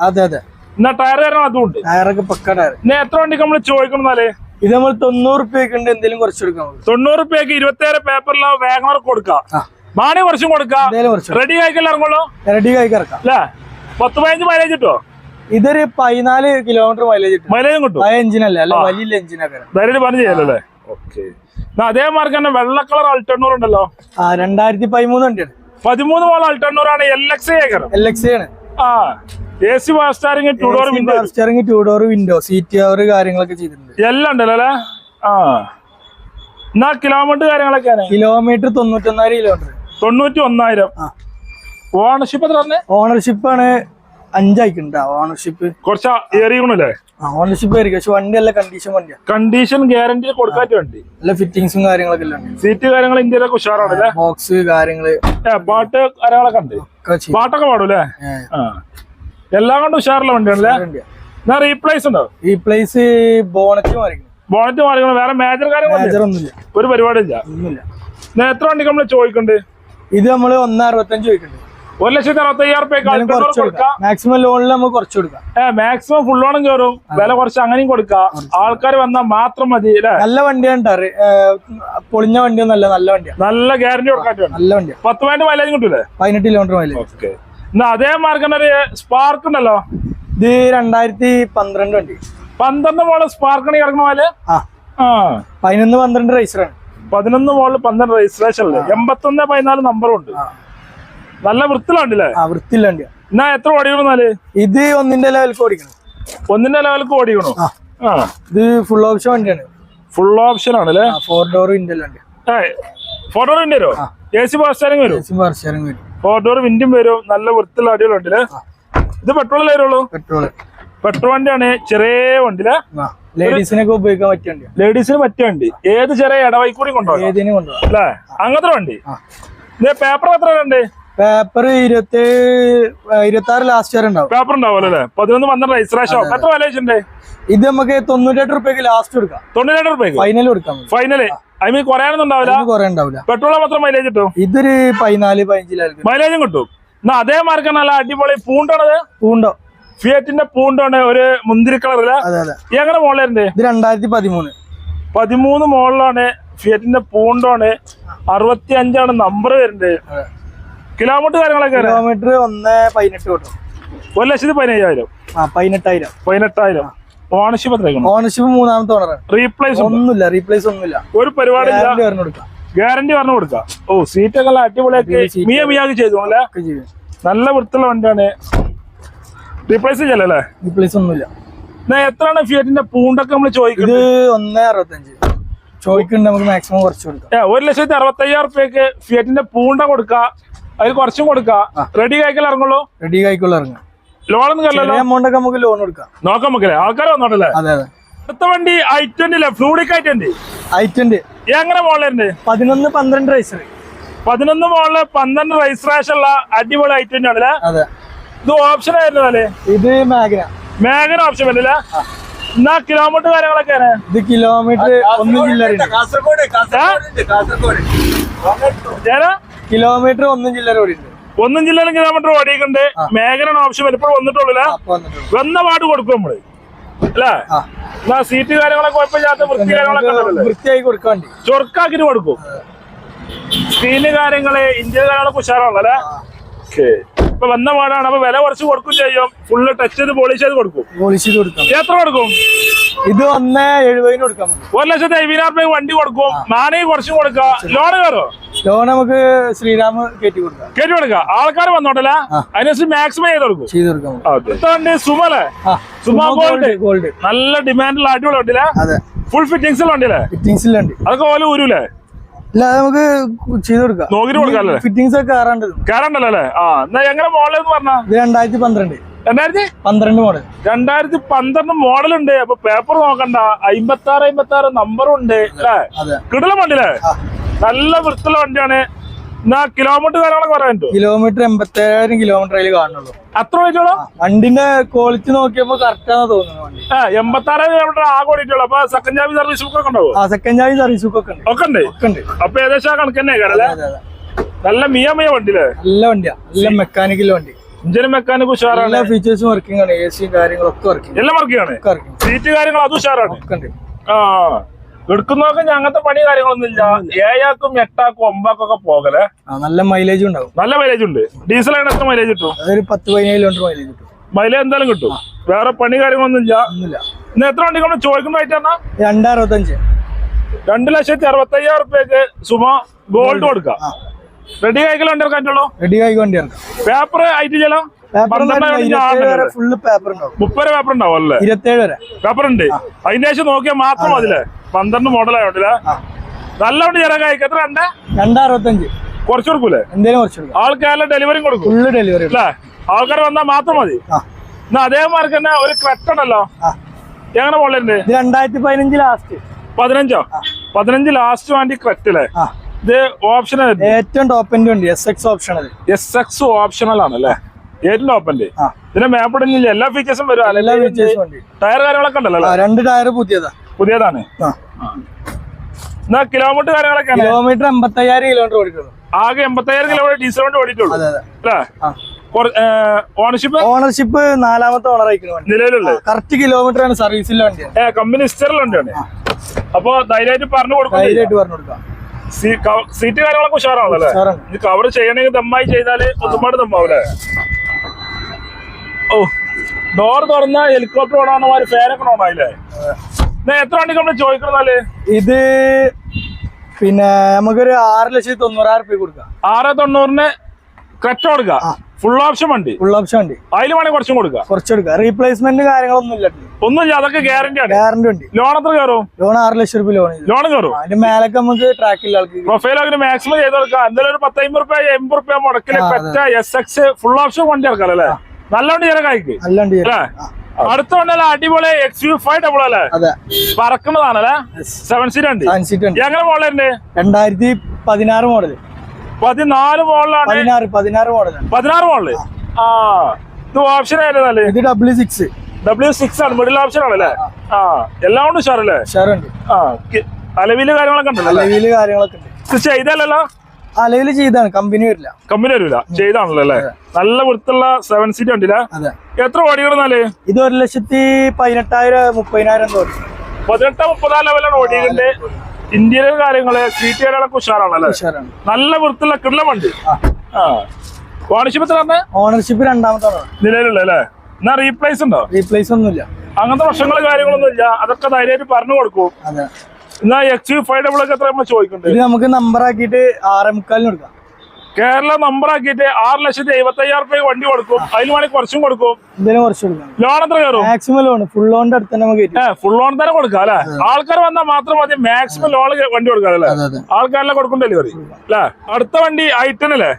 അതെ അതെ. എന്നാ ടയർ കാരണം അതുകൊണ്ട് ടയറൊക്കെ പക്ക ടയർ എത്ര വണ്ടിക്ക് നമ്മൾ ചോദിക്കണമെന്നാലേ ഇത് നമ്മൾ തൊണ്ണൂറ് റുപ്യക്ക് ഉണ്ട് എന്തെങ്കിലും കുറച്ച് കൊടുക്കാം തൊണ്ണൂറ് റുപ്യക്ക് ഇരുപത്തേഴ് പേപ്പറിലോ വാഗണർ കൊടുക്കാം. മാണി കുറച്ചും കൊടുക്കാം. റെഡി ആയിക്കല്ല ഇറങ്ങുള്ളൂ? റെഡി കായ്ക്ക് ഇറക്കാം. അല്ലേ? പത്ത് പതിനഞ്ച് മൈലേജ് കിട്ടോ? ഇതൊരു പതിനാല് കിലോമീറ്റർ മൈലേജ് കിട്ടും. മൈലേജും കിട്ടും? എഞ്ചിനല്ല അല്ല? വലിയ എഞ്ചിനൊക്കെ ധൈര്യം പറഞ്ഞു ചെയ്യാലോ അല്ലേ? ഓക്കെ അതേ മാർക്ക് തന്നെ വെള്ള കളർ അൾട്ടണ്ണൂർ ഉണ്ടല്ലോ? ആ രണ്ടായിരത്തി പതിമൂന്ന് വണ്ടിയാണ്. പതിമൂന്ന് മോൾ അൾട്ടണ്ണൂറാണ് എൽ എക്സ് എൽ എക്സ് ആണ്. ആ A C steering two door window steering two door window seat cover കാര്യങ്ങളൊക്കെ ചെയ്തിട്ടുണ്ട്. എല്ലാം ഉണ്ടല്ലോ അല്ലേ? ആ. എന്നാ കിലോമീറ്റർ കാര്യങ്ങളൊക്കെയാണ്? കിലോമീറ്റർ തൊണ്ണൂറ്റൊന്നായിരം കിലോമീറ്റർ തൊണ്ണൂറ്റി ഒന്നായിരം. ഓണർഷിപ്പ് എത്ര ഓണർഷിപ്പ് ആണ് അഞ്ചായിക്കുണ്ട് ഓണർഷിപ്പ് കുറച്ച് ഏറിയണല്ലേ ഓണർഷിപ്പ് ആയിരിക്കും. പക്ഷെ വണ്ടി അല്ല കണ്ടീഷൻ വണ്ടിയാണ് കണ്ടീഷൻ ഗ്യാരണ്ടി കൊടുക്കാറ്റ് വണ്ടി. നല്ല ഫിറ്റിങ്സും കാര്യങ്ങളൊക്കെ ഉണ്ട് സീറ്റ് കാര്യങ്ങൾ ഇന്ത്യയിലൊക്കെ ഉഷാറാണല്ലേ ബോക്സ് കാര്യങ്ങൾ. പാട്ട് കാര്യങ്ങളൊക്കെ ഉണ്ട്. പാട്ടൊക്കെ പാടും അല്ലേ? ഏ, ആ. എല്ലാം കൊണ്ട് ഉഷാറുള്ള വണ്ടിയാണല്ലേ? വണ്ടിയാ. എന്നാ റീപ്ലേസ് ഉണ്ടോ? ഈ പ്ലേസ് ബോണറ്റ് മാറിക്കണം ബോണറ്റ് മാറിക്കണം വേറെ മേജർ കാര്യങ്ങളൊന്നും മേജർ ഒരു പരിപാടിയില്ല. എത്ര വണ്ടി നമ്മൾ ചോദിക്കണ്ട്? ഇത് നമ്മൾ ഒന്നറുപത്തഞ്ച് ചോദിക്കണ്ട്. ഒരു ലക്ഷത്തി അറുപത്തയ്യായിരം റുപ്യ മാക്സിമം ലോണിൽ നമുക്ക് കുറച്ച് കൊടുക്കാം. ഏഹ് മാക്സിമം ഫുൾ ലോണും കയറും വില കുറച്ച് അങ്ങനെയും കൊടുക്കാം. ആൾക്കാർ വന്നാൽ മാത്രം മതി നല്ല വണ്ടിയാണ് പൊളിഞ്ഞ വണ്ടിയൊന്നല്ല നല്ല വണ്ടിയാണ് നല്ല ഗ്യാരണ്ടി കൊടുക്കാൻ നല്ല വണ്ടി പത്ത് പതിനെട്ട് മൈലേജ് കിട്ടൂലേ? പതിനെട്ട് കിലോമീറ്റർ മൈലേജ് ഓക്കെ. എന്നാ അതേ മാർഗം ഒരു സ്പാർക്ക് ഉണ്ടല്ലോ? ഇത് രണ്ടായിരത്തി പന്ത്രണ്ട് വണ്ടി. പന്ത്രണ്ട് മോൾ സ്പാർക്കണി കിടക്കണ പോലെ പതിനൊന്ന് പന്ത്രണ്ട് റൈസറാണ് പതിനൊന്ന് മോൾ പന്ത്രണ്ട് രജിസ്ട്രേഷൻ അല്ലേ എൺപത്തൊന്ന് പതിനാല് നമ്പറും ഉണ്ട്. നല്ല വൃത്തിലുണ്ടല്ലേ ആ എന്നാ എത്ര ഓടിക്കണമെന്നാൽ ഇത് ഒന്നിന്റെ ലെവലിൽ ഓടിക്കണം. ഒന്നിന്റെ ലെവലിൽ ഓടിക്കണോ? ആ. ഇത് ഫുൾ ഓപ്ഷൻ വണ്ടിയാണ്. ഫുൾ ഓപ്ഷൻ ആണല്ലേ four door window four door window A C bus steering വരും? വർഷം വരും? ഫോർ ഡോർ വിൻഡും വരും. നല്ല വൃത്തിയുള്ള അടികളുണ്ടല്ലേ ഇത് പെട്രോൾ വരുള്ളൂ? പെട്രോൾ പെട്രോൾ വണ്ടിയാണ്. ചെറിയ വണ്ടിയിലെ ലേഡീസിനൊക്കെ ഉപയോഗിക്കാൻ പറ്റിയ ലേഡീസിന് പറ്റിയ വണ്ടി. ഏത് ചെറിയ ഇടവൈക്കൂടി കൂടി കൊണ്ടുപോകാം ഏതിനും കൊണ്ടുപോകും അല്ലേ? അങ്ങനത്തെ വണ്ടി. പേപ്പർ എത്ര ഉണ്ട് പേപ്പർ ഇരുപത്തി ഇരുപത്തി ആറ് ലാസ്റ്റ് വരെ ഉണ്ടാവും. പേപ്പർ ഉണ്ടാവും അല്ലേ? പതിനൊന്ന് പന്ത്രണ്ട് രജിസ്ട്രേഷൻ എത്ര വില വെച്ചിട്ടുണ്ട്? ഇത് നമുക്ക് തൊണ്ണൂറ്റെട്ട് റുപ്യക്ക് ലാസ്റ്റ് കൊടുക്കാം. തൊണ്ണൂറ്റെട്ട് റുപ്യക്ക്? ഫൈനൽ കൊടുക്കാം ഫൈനൽ ഫൈനൽ ഐ മീൻ കുറയാനൊന്നും ഉണ്ടാവില്ല? അതിന് കുറെ ഉണ്ടാവില്ല. പെട്രോൾ മാത്രം മൈലേജ് കിട്ടും? ഇതൊരു പതിനാല് പതിനഞ്ചിലായിരിക്കും മൈലേജും കിട്ടും. എന്നാ അതേ മാർക്കാണ് നല്ല അടിപൊളി പൂണ്ടാണത്? പൂണ്ടോ? ഫിയറ്റിന്റെ പൂണ്ടാണ് ഒരു മുന്തിരി കളറിൽ എങ്ങനെ മോളിലുണ്ട് ഇത് രണ്ടായിരത്തി പതിമൂന്ന് പതിമൂന്ന് മോളിലാണ് ഫിയറ്റിന്റെ പൂണ്ടാണ്. അറുപത്തി അഞ്ചാണ് നമ്പർ വരുന്നത്. കിലോമീറ്റർ കാര്യങ്ങളൊക്കെ കിലോമീറ്റർ ഒന്ന് പതിനെട്ട് കിട്ടും. ഒരു ലക്ഷത്തി പതിനയ്യായിരം. ആ പതിനെട്ടായിരം. പതിനെട്ടായിരം. ഓണർഷിപ്പ് എത്രയാണ് ഓണർഷിപ്പ് മൂന്നാമത്തെ ഓണർ റീപ്ലേസ് ഒന്നുമില്ല റീപ്ലേസ് ഒന്നുമില്ല. ഒരു പരിപാടി ഗ്യാരണ്ടി പറഞ്ഞു കൊടുക്കാം. ഗ്യാരണ്ടി പറഞ്ഞു കൊടുക്കാം. ഓ സീറ്റൊക്കെ നല്ല അടിപൊളിയാക്കി മിയ മിയാക്കി ചെയ്തു അല്ലേ? നല്ല വൃത്തിയുള്ള വണ്ടിയാണ്. റീപ്ലേസ് ചെയ്യല്ലേ റീപ്ലേസ് ഒന്നുമില്ല. എത്രയാണ് ഫിയറ്റിന്റെ പൂണ്ടൊക്കെ നമ്മൾ ചോദിക്കുന്നത് ഒന്ന് അറുപത്തഞ്ച്. ചോദിക്കുന്നുണ്ട് നമുക്ക് മാക്സിമം കുറച്ച് കൊടുക്കാം. ഒരു ലക്ഷത്തി അറുപത്തയ്യായിരം റുപ്യക്ക് ഫിയറ്റിന്റെ പൂണ്ട കൊടുക്ക. അതിൽ കുറച്ചും കൊടുക്കാം. റെഡി കഴിക്കൽ ഇറങ്ങുള്ളൂ? റെഡി കായ്ക്കുള്ള ഇറങ്ങാം ചെറിയ എമൗണ്ട് ഒക്കെ നമുക്ക് ലോൺ കൊടുക്കാം. നോക്കാം നമുക്ക് ആൾക്കാർ വന്നോട്ടല്ലേ? അതെ അതെ. അടുത്ത വണ്ടി ഐ ട്വന്റി അല്ലേ ഫ്ലൂഡിക് ഐ ട്വന്റി ഐറ്റുണ്ട് എങ്ങനെ മോളുണ്ട് പതിനൊന്ന് പന്ത്രണ്ട് റൈസർ പതിനൊന്ന് മോളിൽ പന്ത്രണ്ട് റജിസ്ട്രേഷൻ ഉള്ള അടിപൊളി ഐ ട്വന്റി ആണല്ലേ അതെ. ഇത് ഓപ്ഷൻ ആയിരുന്നു അല്ലേ? ഇത് മാഗ്ന മേഘന ഓപ്ഷൻ വരില്ല? എന്നാ കിലോമീറ്റർ കാര്യങ്ങളൊക്കെ ഇത് കിലോമീറ്റർ ഒന്ന് ജില്ലറുണ്ട് കാസർഗോഡ് കാസർഗോഡ് കിലോമീറ്റർ ഒന്നും ജില്ലയിൽ ഓടിയിട്ടുണ്ട്. ഒന്നും ജില്ലയിൽ കിലോമീറ്റർ ഓടിയിട്ടുണ്ട്. മേഘന ഓപ്ഷൻ വരും ഇപ്പോൾ വന്നിട്ടുള്ളൂ വന്ന പാട് കൊടുക്കും നമ്മൾ. അല്ലേ? എന്നാ സീറ്റ് കാര്യങ്ങളൊക്കെ കുഴപ്പമില്ലാത്ത വൃത്തി കാര്യങ്ങളൊക്കെ വൃത്തിയായി കൊടുക്കാൻ ചൊറുക്കാക്കിട്ട് കൊടുക്കും. സ്ക്രീന് കാര്യങ്ങൾ ഇന്ത്യ കാര്യങ്ങളൊക്കെ ഉഷാറാണല്ലേ ഓക്കെ. ഇപ്പൊ വന്ന പാടാണ്. അപ്പൊ വില കുറച്ച് കൊടുക്കും ചെയ്യും. ഫുള്ള് ടച്ച് ചെയ്ത് പോളിഷ് ചെയ്ത് കൊടുക്കും. പോളിഷ് ചെയ്ത് കൊടുക്കാം. എത്ര കൊടുക്കും? ഇത് ഒന്ന് എഴുപതിന് കൊടുക്കാം ഒരു ലക്ഷത്തി അയ്യായിരം രൂപ വണ്ടി കൊടുക്കും. നാണയം കുറച്ചും കൊടുക്കാം ലോൺ കയറോ? ലോൺ നമുക്ക് ശ്രീരാം കയറ്റി കൊടുക്കാം. കയറ്റി കൊടുക്കാം ആൾക്കാർ വന്നോട്ടല്ല അതിനനുസരിച്ച് മാക്സിമം ചെയ്ത് കൊടുക്കും. ചെയ്ത് കൊടുക്കാം. സുമല്ലേ സുമ ഗോൾഡ് ഗോൾഡ് നല്ല ഡിമാൻഡുള്ള അടിപൊളി വണ്ടിയിലെ ഫുൾ ഫിറ്റിംഗ്സ് വണ്ടിയിലെ ഫിറ്റിങ്സിലുണ്ട് അതൊക്കെ ഓല ഊരൂലേ? ഇല്ല നമുക്ക് ചെയ്ത് കൊടുക്കാം. നോക്കിട്ട് കൊടുക്കാല്ലേ ഫിറ്റിങ്സ് ഒക്കെ കയറാണ്ട് കയറണ്ടല്ലോ അല്ലേ? ആ എന്നാ എങ്ങനെ മോഡൽ എന്ന് പറഞ്ഞ? ഇത് രണ്ടായിരത്തി പന്ത്രണ്ട് രണ്ടായിരത്തി? പന്ത്രണ്ട് മോഡൽ രണ്ടായിരത്തി പന്ത്രണ്ട് മോഡൽ ഉണ്ട്. അപ്പൊ പേപ്പർ നോക്കണ്ട. അമ്പത്തി ആറ് അമ്പത്തി ആറ് നമ്പറും ഉണ്ട് അല്ലേ? കിടല വണ്ടിയില്ലേ? നല്ല വൃത്തിയുള്ള വണ്ടിയാണ്. കിലോമീറ്റർ കാര്യങ്ങളൊക്കെ പറയാൻ പറ്റുമോ കിലോമീറ്റർ എൺപത്തേഴായിരം കിലോമീറ്റർ അതിൽ കാണുള്ളൂ അത്ര വെച്ചോളൂ വണ്ടിന്റെ ക്വാളിറ്റി നോക്കിയപ്പോ കറക്റ്റ് ആണെന്ന് തോന്നുന്നു വണ്ടി. ആ എൺപത്തി ആറ് കിലോമീറ്റർ ആകെ ഓടിയിട്ടുള്ളൂ. അപ്പൊ സെക്കൻഡ് ചാവി സർവീസ് ബുക്ക് ഒക്കെ ഉണ്ടാവും ആ സെക്കൻഡ് ചാർജ് സർവീസ് ബുക്ക് ഒക്കെ ഒക്കെ ഉണ്ട്? ഒക്കെ ഉണ്ട്. അപ്പൊ ഏകദേശം ആ കണക്ക് തന്നെ നല്ല മിയ മിയ വണ്ടിയില്ലേ? നല്ല വണ്ടിയാ. നല്ല മെക്കാനിക്കൽ വണ്ടി. ഇഞ്ചിന് മെക്കാനിക് ഉഷാറാണ്. എല്ലാ ഫീച്ചേഴ്സും വർക്കിംഗ് ആണ്. എ സിയും കാര്യങ്ങളൊക്കെ വർക്കിംഗ് എല്ലാം വർക്കിംഗ് ആണ്. സീറ്റ് കാര്യങ്ങളും അത് ഉഷാറാണ്. ആ എടുക്കുന്നതൊക്കെ ഞാൻ അങ്ങനത്തെ പണി കാര്യങ്ങളൊന്നും ഇല്ല. ഏഴാക്കും എട്ടാക്കും ഒമ്പാക്കും ഒക്കെ പോകലേ നല്ല മൈലേജ് ഉണ്ടാവും. നല്ല മൈലേജ് ഉണ്ട്. ഡീസൽ ആണ് എത്ര മൈലേജ് കിട്ടും? അതൊരു പത്ത് പതിനേഴ് കിലോമീറ്റർ മൈലേജ് കിട്ടും. മൈലേജ് എന്തായാലും കിട്ടും. വേറെ പണി കാര്യങ്ങളൊന്നും ഇല്ല. ഇന്ന് എത്ര വണ്ടി നമ്മൾ ചോദിക്കുന്ന റേറ്റ് രണ്ടറുപത്തഞ്ച് രണ്ട് ലക്ഷത്തി അറുപത്തി അയ്യായിരം റുപ്യക്ക് സുമ ഗോൾഡ് കൊടുക്കാം. റെഡി കായ്ക്കൽ വണ്ടി ഇറക്കാറ്റുള്ളൂ റെഡി ആയി വണ്ടി ഇറക്കാം. പേപ്പർ ആയിട്ട് ചെല്ലാം ഫുള്ള് പേപ്പർ ഉണ്ടാവും. മുപ്പത് പേപ്പർ ഉണ്ടാവും അല്ലേ? ഇരുപത്തേഴ് വരെ. പേപ്പർ ഉണ്ട്. അതിന്റെ ശേഷം നോക്കിയാൽ മാത്രം അതിലെ പന്ത്രണ്ട് മോഡലായോട്ടില്ലേ ആ. നല്ല വണ്ടി ചിലക്ക് അയക്കാം എത്ര ഉണ്ട് രണ്ടറുപത്തഞ്ച് കുറച്ച് കൊടുക്കൂലേ? എന്തേലും കുറച്ച് കൊടുക്കാം. ആൾക്കാരുടെ ഡെലിവറിയും കൊടുക്കും. ഫുള്ള് ഡെലിവറി അല്ലേ? ആൾക്കാർ വന്നാൽ മാത്രം മതി. എന്നാ അതേമാർക്ക് തന്നെ ഒരു ക്രെറ്റ് ഉണ്ടല്ലോ. എങ്ങനെ മോഡലുണ്ട് രണ്ടായിരത്തി പതിനഞ്ച് ലാസ്റ്റ് പതിനഞ്ചോ? പതിനഞ്ച് ലാസ്റ്റ് വേണ്ടി ക്രെറ്റ് അല്ലേ? ഇത് ഓപ്ഷണൽ ഏറ്റവും ടോപ്പിന്റെ ഉണ്ട്. S X optional S X optional ആണ് ടോപ്പന്റെ ആ. ഇതിന്റെ മാപ്പ് ഇടുന്നില്ല എല്ലാ ഫീച്ചേഴ്സും വരും. എല്ലാ ഫീച്ചേഴ്സും ടയർ കാര്യങ്ങളൊക്കെ ഉണ്ടല്ലോ രണ്ട് ടയർ പുതിയതാ. പുതിയതാണ്. എന്നാ കിലോമീറ്റർ കാര്യങ്ങളൊക്കെ കിലോമീറ്റർ എൺപത്തയ്യായിരം കിലോമീറ്റർ ഓടിക്കുള്ളൂ ആകെ എൺപത്തയ്യായിരം കിലോമീറ്റർ ഡീസൽ വണ്ടി ഓടിയിട്ടുള്ളൂ. അല്ലേ? ഓണർഷിപ്പ് ഓണർഷിപ്പ് നാലാമത്തെ ഓണർ നിലവിലുള്ളത് കറക്റ്റ് കിലോമീറ്റർ ആണ് സർവീസിലെ വണ്ടിയാണ് കമ്പനി ഹിസ്റ്ററിലുണ്ടാണ് അപ്പൊ ധൈര്യമായിട്ട് പറഞ്ഞു കൊടുക്കും ധൈര്യമായിട്ട് പറഞ്ഞു കൊടുക്കാം. സീറ്റ് കാര്യങ്ങളൊക്കെ ഉഷാറാണല്ലോ കവർ ചെയ്യണമെങ്കിൽ ദമ്മായി ചെയ്താൽ ഒന്നുപാട് ദമ്മാവൂലേ? ഓ ഡോർ തുറന്ന ഹെലികോപ്റ്റർ ഓണാണ് മാതിരി ഫാനൊക്കെ ഓണായില്ലേ എത്ര വണ്ടി നമ്മൾ ചോദിക്കണമെന്നാൽ ഇത് പിന്നെ നമുക്കൊരു ആറ് ലക്ഷത്തി തൊണ്ണൂറായിരം റുപ്യ കൊടുക്കാം. ആറ് തൊണ്ണൂറിന് ക്രെറ്റ കൊടുക്കുക ഫുൾ ഓപ്ഷൻ വണ്ടി. ഫുൾ ഓപ്ഷൻ വണ്ടി. അതിൽ വേണമെങ്കിൽ കുറച്ചും കൊടുക്കുക കുറച്ചെടുക്കാം റീപ്ലേസ്മെന്റ് കാര്യങ്ങളൊന്നും ഇല്ല. ഒന്നുമില്ല അതൊക്കെ ഗ്യാരണ്ടി ആണ്. ഗ്യാരണ്ടി ഉണ്ട്. ലോൺ എത്ര കയറും? ലോൺ ആറ് ലക്ഷം രൂപ ലോൺ ലോൺ കയറും? അതിന്റെ മേലൊക്കെ നമുക്ക് ട്രാക്കില്ല ആൾക്ക്. പ്രൊഫൈൽ അങ്ങനെ മാക്സിമം ചെയ്ത് കൊടുക്കാം. എന്തായാലും ഒരു പത്തമ്പത് റുപ്യ എൺപത് റുപ്യ മുടക്കിൽ പെറ്റ എസ് എക്സ് ഫുൾ ഓപ്ഷൻ വണ്ടി ഇറക്കാം അല്ലേ നല്ല വണ്ടി ചില കായ്ക്ക് നല്ല അല്ലേ? അടുത്ത വണ്ടി അടിപൊളി എക്സ് യു ഫൈവ് ഡബിൾ അല്ലേ പറക്കുന്നതാണല്ലേ സെവൻ സീറ്റ് ഉണ്ട്. ഉണ്ട്. എങ്ങനെ മോഡലുണ്ട് രണ്ടായിരത്തി പതിനാറ് മോഡൽ പതിനാല് മോഡലാണ് പതിനാറ് പതിനാറ് മോഡലാണ് പതിനാറ് മോഡൽ ആ. ഇത് ഓപ്ഷൻ ആയിരുന്നല്ലേ ഇത് ഡബ്ല്യു സിക്സ് ഡബ്ല്യു സിക്സ് ആണ്. മിഡിൽ ഓപ്ഷൻ ആണല്ലേ? ആ. എല്ലാം കൊണ്ടും ഉഷാറല്ലേ? ഉഷാറുണ്ട്. ആ. അലവിൽ കാര്യങ്ങളൊക്കെ ഉണ്ടല്ലോ? അലവിൽ കാര്യങ്ങളൊക്കെ ഉണ്ട്. ചെയ്തല്ലോ അലവിൽ ചെയ്താണ് കമ്പനി വരില്ല. കമ്പനി വരില്ല ചെയ്താണല്ലോ അല്ലേ? നല്ല വൃത്തിയുള്ള സെവൻ സീറ്റ് ഉണ്ടല്ലേ എത്ര എത്ര എന്നാൽ? ഇത് ഒരു ലക്ഷത്തി പതിനെട്ടായിരം മുപ്പതിനായിരം പതിനെട്ട് മുപ്പതാം ലെവലാണ് ഓടികളുടെ ഇന്ത്യയിലെ കാര്യങ്ങൾ സീറ്റ് കാര്യങ്ങളൊക്കെ ഉഷാറാണല്ലേ നല്ല വൃത്തിയുള്ള കിടല വണ്ടി. ആ. ഓണർഷിപ്പ് രണ്ടാമത്തെ നിലവിലുള്ള അല്ലേ? എന്നാ റീപ്ലേസ് ഉണ്ടോ? റീപ്ലേസ് ഒന്നുമില്ല. അങ്ങനത്തെ പ്രശ്നങ്ങൾ കാര്യങ്ങളൊന്നും ഇല്ല അതൊക്കെ ധൈര്യമായിട്ട് പറഞ്ഞു കൊടുക്കും. എന്നാ എക്സ് ഫൈവ് ഡബിൾ ഒക്കെ എത്ര നമ്മൾ ചോദിക്കുന്നുണ്ട് ഇത് നമുക്ക് നമ്പർ ആക്കിയിട്ട് ആറേ മുക്കാലിന് കൊടുക്കാം. കേരള നമ്പർ ആക്കിയിട്ട് ആറ് ലക്ഷത്തി എഴുപത്തി അയ്യായിരം രൂപ വണ്ടി കൊടുക്കും. അതിൽ വേണമെങ്കിൽ കുറച്ചും കൊടുക്കും. ഇതിന് കുറച്ച് കൊടുക്കാം. ലോൺ എത്ര കയറും? മാക്സിമം ലോൺ ഫുൾ ലോണിന്റെ അടുത്ത് നമുക്ക് ഫുൾ ലോൺ തന്നെ കൊടുക്കാം അല്ലെ? ആൾക്കാർ വന്നാൽ മാത്രം മതി മാക്സിമം ലോൺ വണ്ടി കൊടുക്കാം അല്ലെ? ആൾക്കാരെല്ലാം കൊടുക്കും ഡെലിവറി അല്ലെ? അടുത്ത വണ്ടി ഐറ്റൻ അല്ലേ?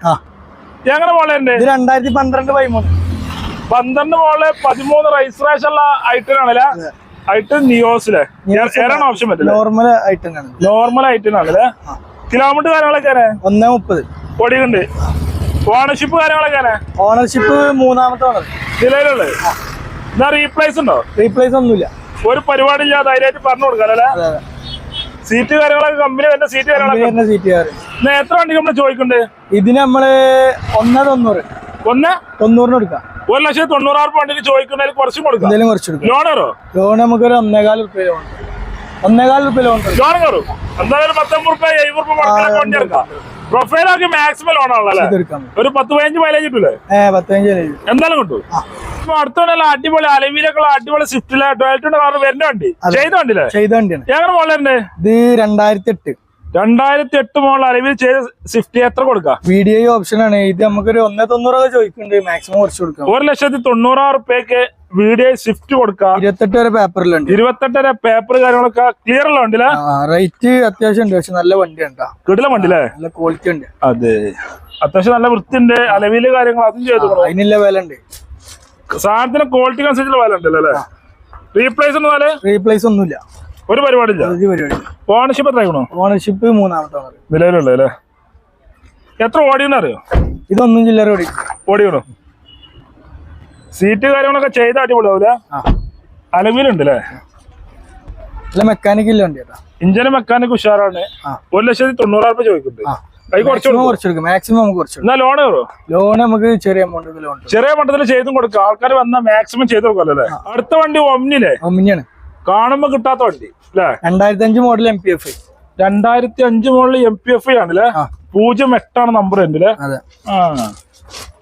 എങ്ങനെ ഇത് രണ്ടായിരത്തി പന്ത്രണ്ട് പതിമൂന്ന്. പന്ത്രണ്ട് മോളെ പതിമൂന്ന് രജിസ്ട്രേഷൻ ഉള്ള ഐറ്റൻ ആണല്ലേ? ഐറ്റൻ നിയോസിലെ ഏതാണ് ഓപ്ഷൻ പറ്റില്ല നോർമൽ ഐറ്റം ആണ്. നോർമൽ ഐറ്റം ആണല്ലേ? കിലോമീറ്റർ കാര്യങ്ങളൊക്കെ ഒന്നേ മുപ്പത്. ഓടിയുണ്ട് ഓണർഷിപ്പ് കാര്യങ്ങളൊക്കെ ഓണർഷിപ്പ് മൂന്നാമത്തെ ഓണർ നിലവിലുള്ളത്. എന്നാ റീപ്ലേസ് ഉണ്ടോ? റീപ്ലേസ് ഒന്നുമില്ല. ഒരു പരിപാടി ഇല്ല ധൈര്യമായിട്ട് പറഞ്ഞു കൊടുക്കാം അല്ലേ? സീറ്റ് കാര്യങ്ങളൊക്കെ കമ്പനി വരുന്ന സീറ്റ് കാര്യങ്ങളൊക്കെ സീറ്റ് എത്ര വണ്ടി നമ്മൾ ചോദിക്കുന്നുണ്ട്? ഇതിന് നമ്മൾ ഒന്നര തൊണ്ണൂറ് ഒന്ന് തൊണ്ണൂറിന് എടുക്കാം ഒരു ലക്ഷത്തി തൊണ്ണൂറായിരം വണ്ടിക്ക് ചോദിക്കുന്നതിൽ കുറച്ചും കൊടുക്കാം. എന്തെങ്കിലും കുറച്ച് കൊടുക്കാം. ലോൺ നമുക്കൊരു ഒന്നേകാൽ റുപ്യ ലോൺ ഒന്നേകാൽ റുപ്യ ലോൺ ലോൺ കയറും. എന്തായാലും പത്തൊമ്പത് റുപ്യ എഴുപത് റുപ്യ മുടക്കിലൊക്കെ വണ്ടി ഇറക്കാം പ്രൊഫൈലൊക്കെ മാക്സിമം ലോണാണല്ലേ ഇതെടുക്കാം ഒരു പത്ത് പതിനഞ്ച് മൈലേജ് കിട്ടൂലേ? പത്ത് പതിനഞ്ച്. എന്തായാലും കിട്ടും. ഇപ്പൊ അടുത്തോണ്ടല്ല അടിപൊളി അലവിലൊക്കെ അടിപൊളി സ്വിഫ്റ്റിലെ ടോയ്ലറ്റ് കാർ വരുന്ന വണ്ടി. ചെയ്ത വണ്ടിയില്ലേ ചെയ്ത വണ്ടിയാണ്. എങ്ങനെ മോളെ ഇത് രണ്ടായിരത്തി എട്ട്. രണ്ടായിരത്തി എട്ട് മോളിൽ അലവിൽ ചെയ്ത സ്വിഫ്റ്റ് എത്ര കൊടുക്കാം. വി ഡി ഐ ഓപ്ഷൻ ആണ്. ഇത് നമുക്കൊരു ഒന്നേ തൊണ്ണൂറൊക്കെ ചോദിക്കുന്നുണ്ട്. മാക്സിമം കുറച്ച് കൊടുക്കാം. ഒരു ലക്ഷത്തി തൊണ്ണൂറായിരം റുപ്യക്ക് ഐ സ്വിഫ്റ്റ് കൊടുക്കാം. ഇരുപത്തെട്ട് വരെ പേപ്പറിലുണ്ട് ഇരുപത്തെട്ടര പേപ്പർ കാര്യങ്ങളൊക്കെ ക്ലിയർ ഉള്ള വണ്ടിയില്ലേ റേറ്റ് അത്യാവശ്യം ഉണ്ട്. പക്ഷെ നല്ല വണ്ടിയാണ് ട്ടോ. കിടില വണ്ടിയില്ലേ നല്ല ക്വാളിറ്റി ഉണ്ട്. അതെ. അത്യാവശ്യം നല്ല വൃത്തിണ്ട് അലവിൽ കാര്യങ്ങൾ അതും ചെയ്തു അതിനുള്ള വില ഉണ്ട്. സാധനത്തിന് ക്വാളിറ്റിക്ക് അനുസരിച്ചുള്ള വില ഉണ്ടല്ലോ അല്ലേ? റീപ്ലേസ് എന്നാൽ? റീപ്ലേസ് ഒന്നുമില്ല. ഒരു പരിപാടിയില്ല? ഒരു പരിപാടി ഓണർഷിപ്പ് എത്ര ആയിക്കണോ? ഓണർഷിപ്പ് മൂന്നാമത്തെ ഓണർ നിലവിലുള്ള അല്ലേ എത്ര ഓടിയെന്ന് അറിയോ? ഇതൊന്നും ചില്ലറ ഓടി ഓടിയണോ? സീറ്റ് കാര്യങ്ങളൊക്കെ ചെയ്ത അടിപൊളിയാവൂല? അലവിലുണ്ട് അല്ലേ നല്ല മെക്കാനിക് ഇല്ല വണ്ടി കേട്ടോ. ഇഞ്ചിന് മെക്കാനിക് ഉഷാറാണ്. ഒരു ലക്ഷത്തി തൊണ്ണൂറായിരം രൂപ ചോദിക്കുന്നുണ്ട്. ലോൺ നമുക്ക് ചെറിയ മണ്ഡലത്തിൽ ചെറിയ മട്ടത്തിൽ ചെയ്തും കൊടുക്കാം. ആൾക്കാർ വന്നാൽ മാക്സിമം ചെയ്ത് കൊടുക്കാം അല്ലേ? അടുത്ത വണ്ടി ഒമ്മിനെ ഒമിനിയാണ്. കാണുമ്പോ കിട്ടാത്ത വണ്ടി അല്ലേ രണ്ടായിരത്തി അഞ്ച് മോഡൽ എം പി എഫ് രണ്ടായിരത്തി അഞ്ച് മോഡൽ എം പി എഫ് ആണല്ലേ? ആ. പൂജ്യം എട്ടാണ് നമ്പർ ഉണ്ട് അല്ലേ അതെ. ആ.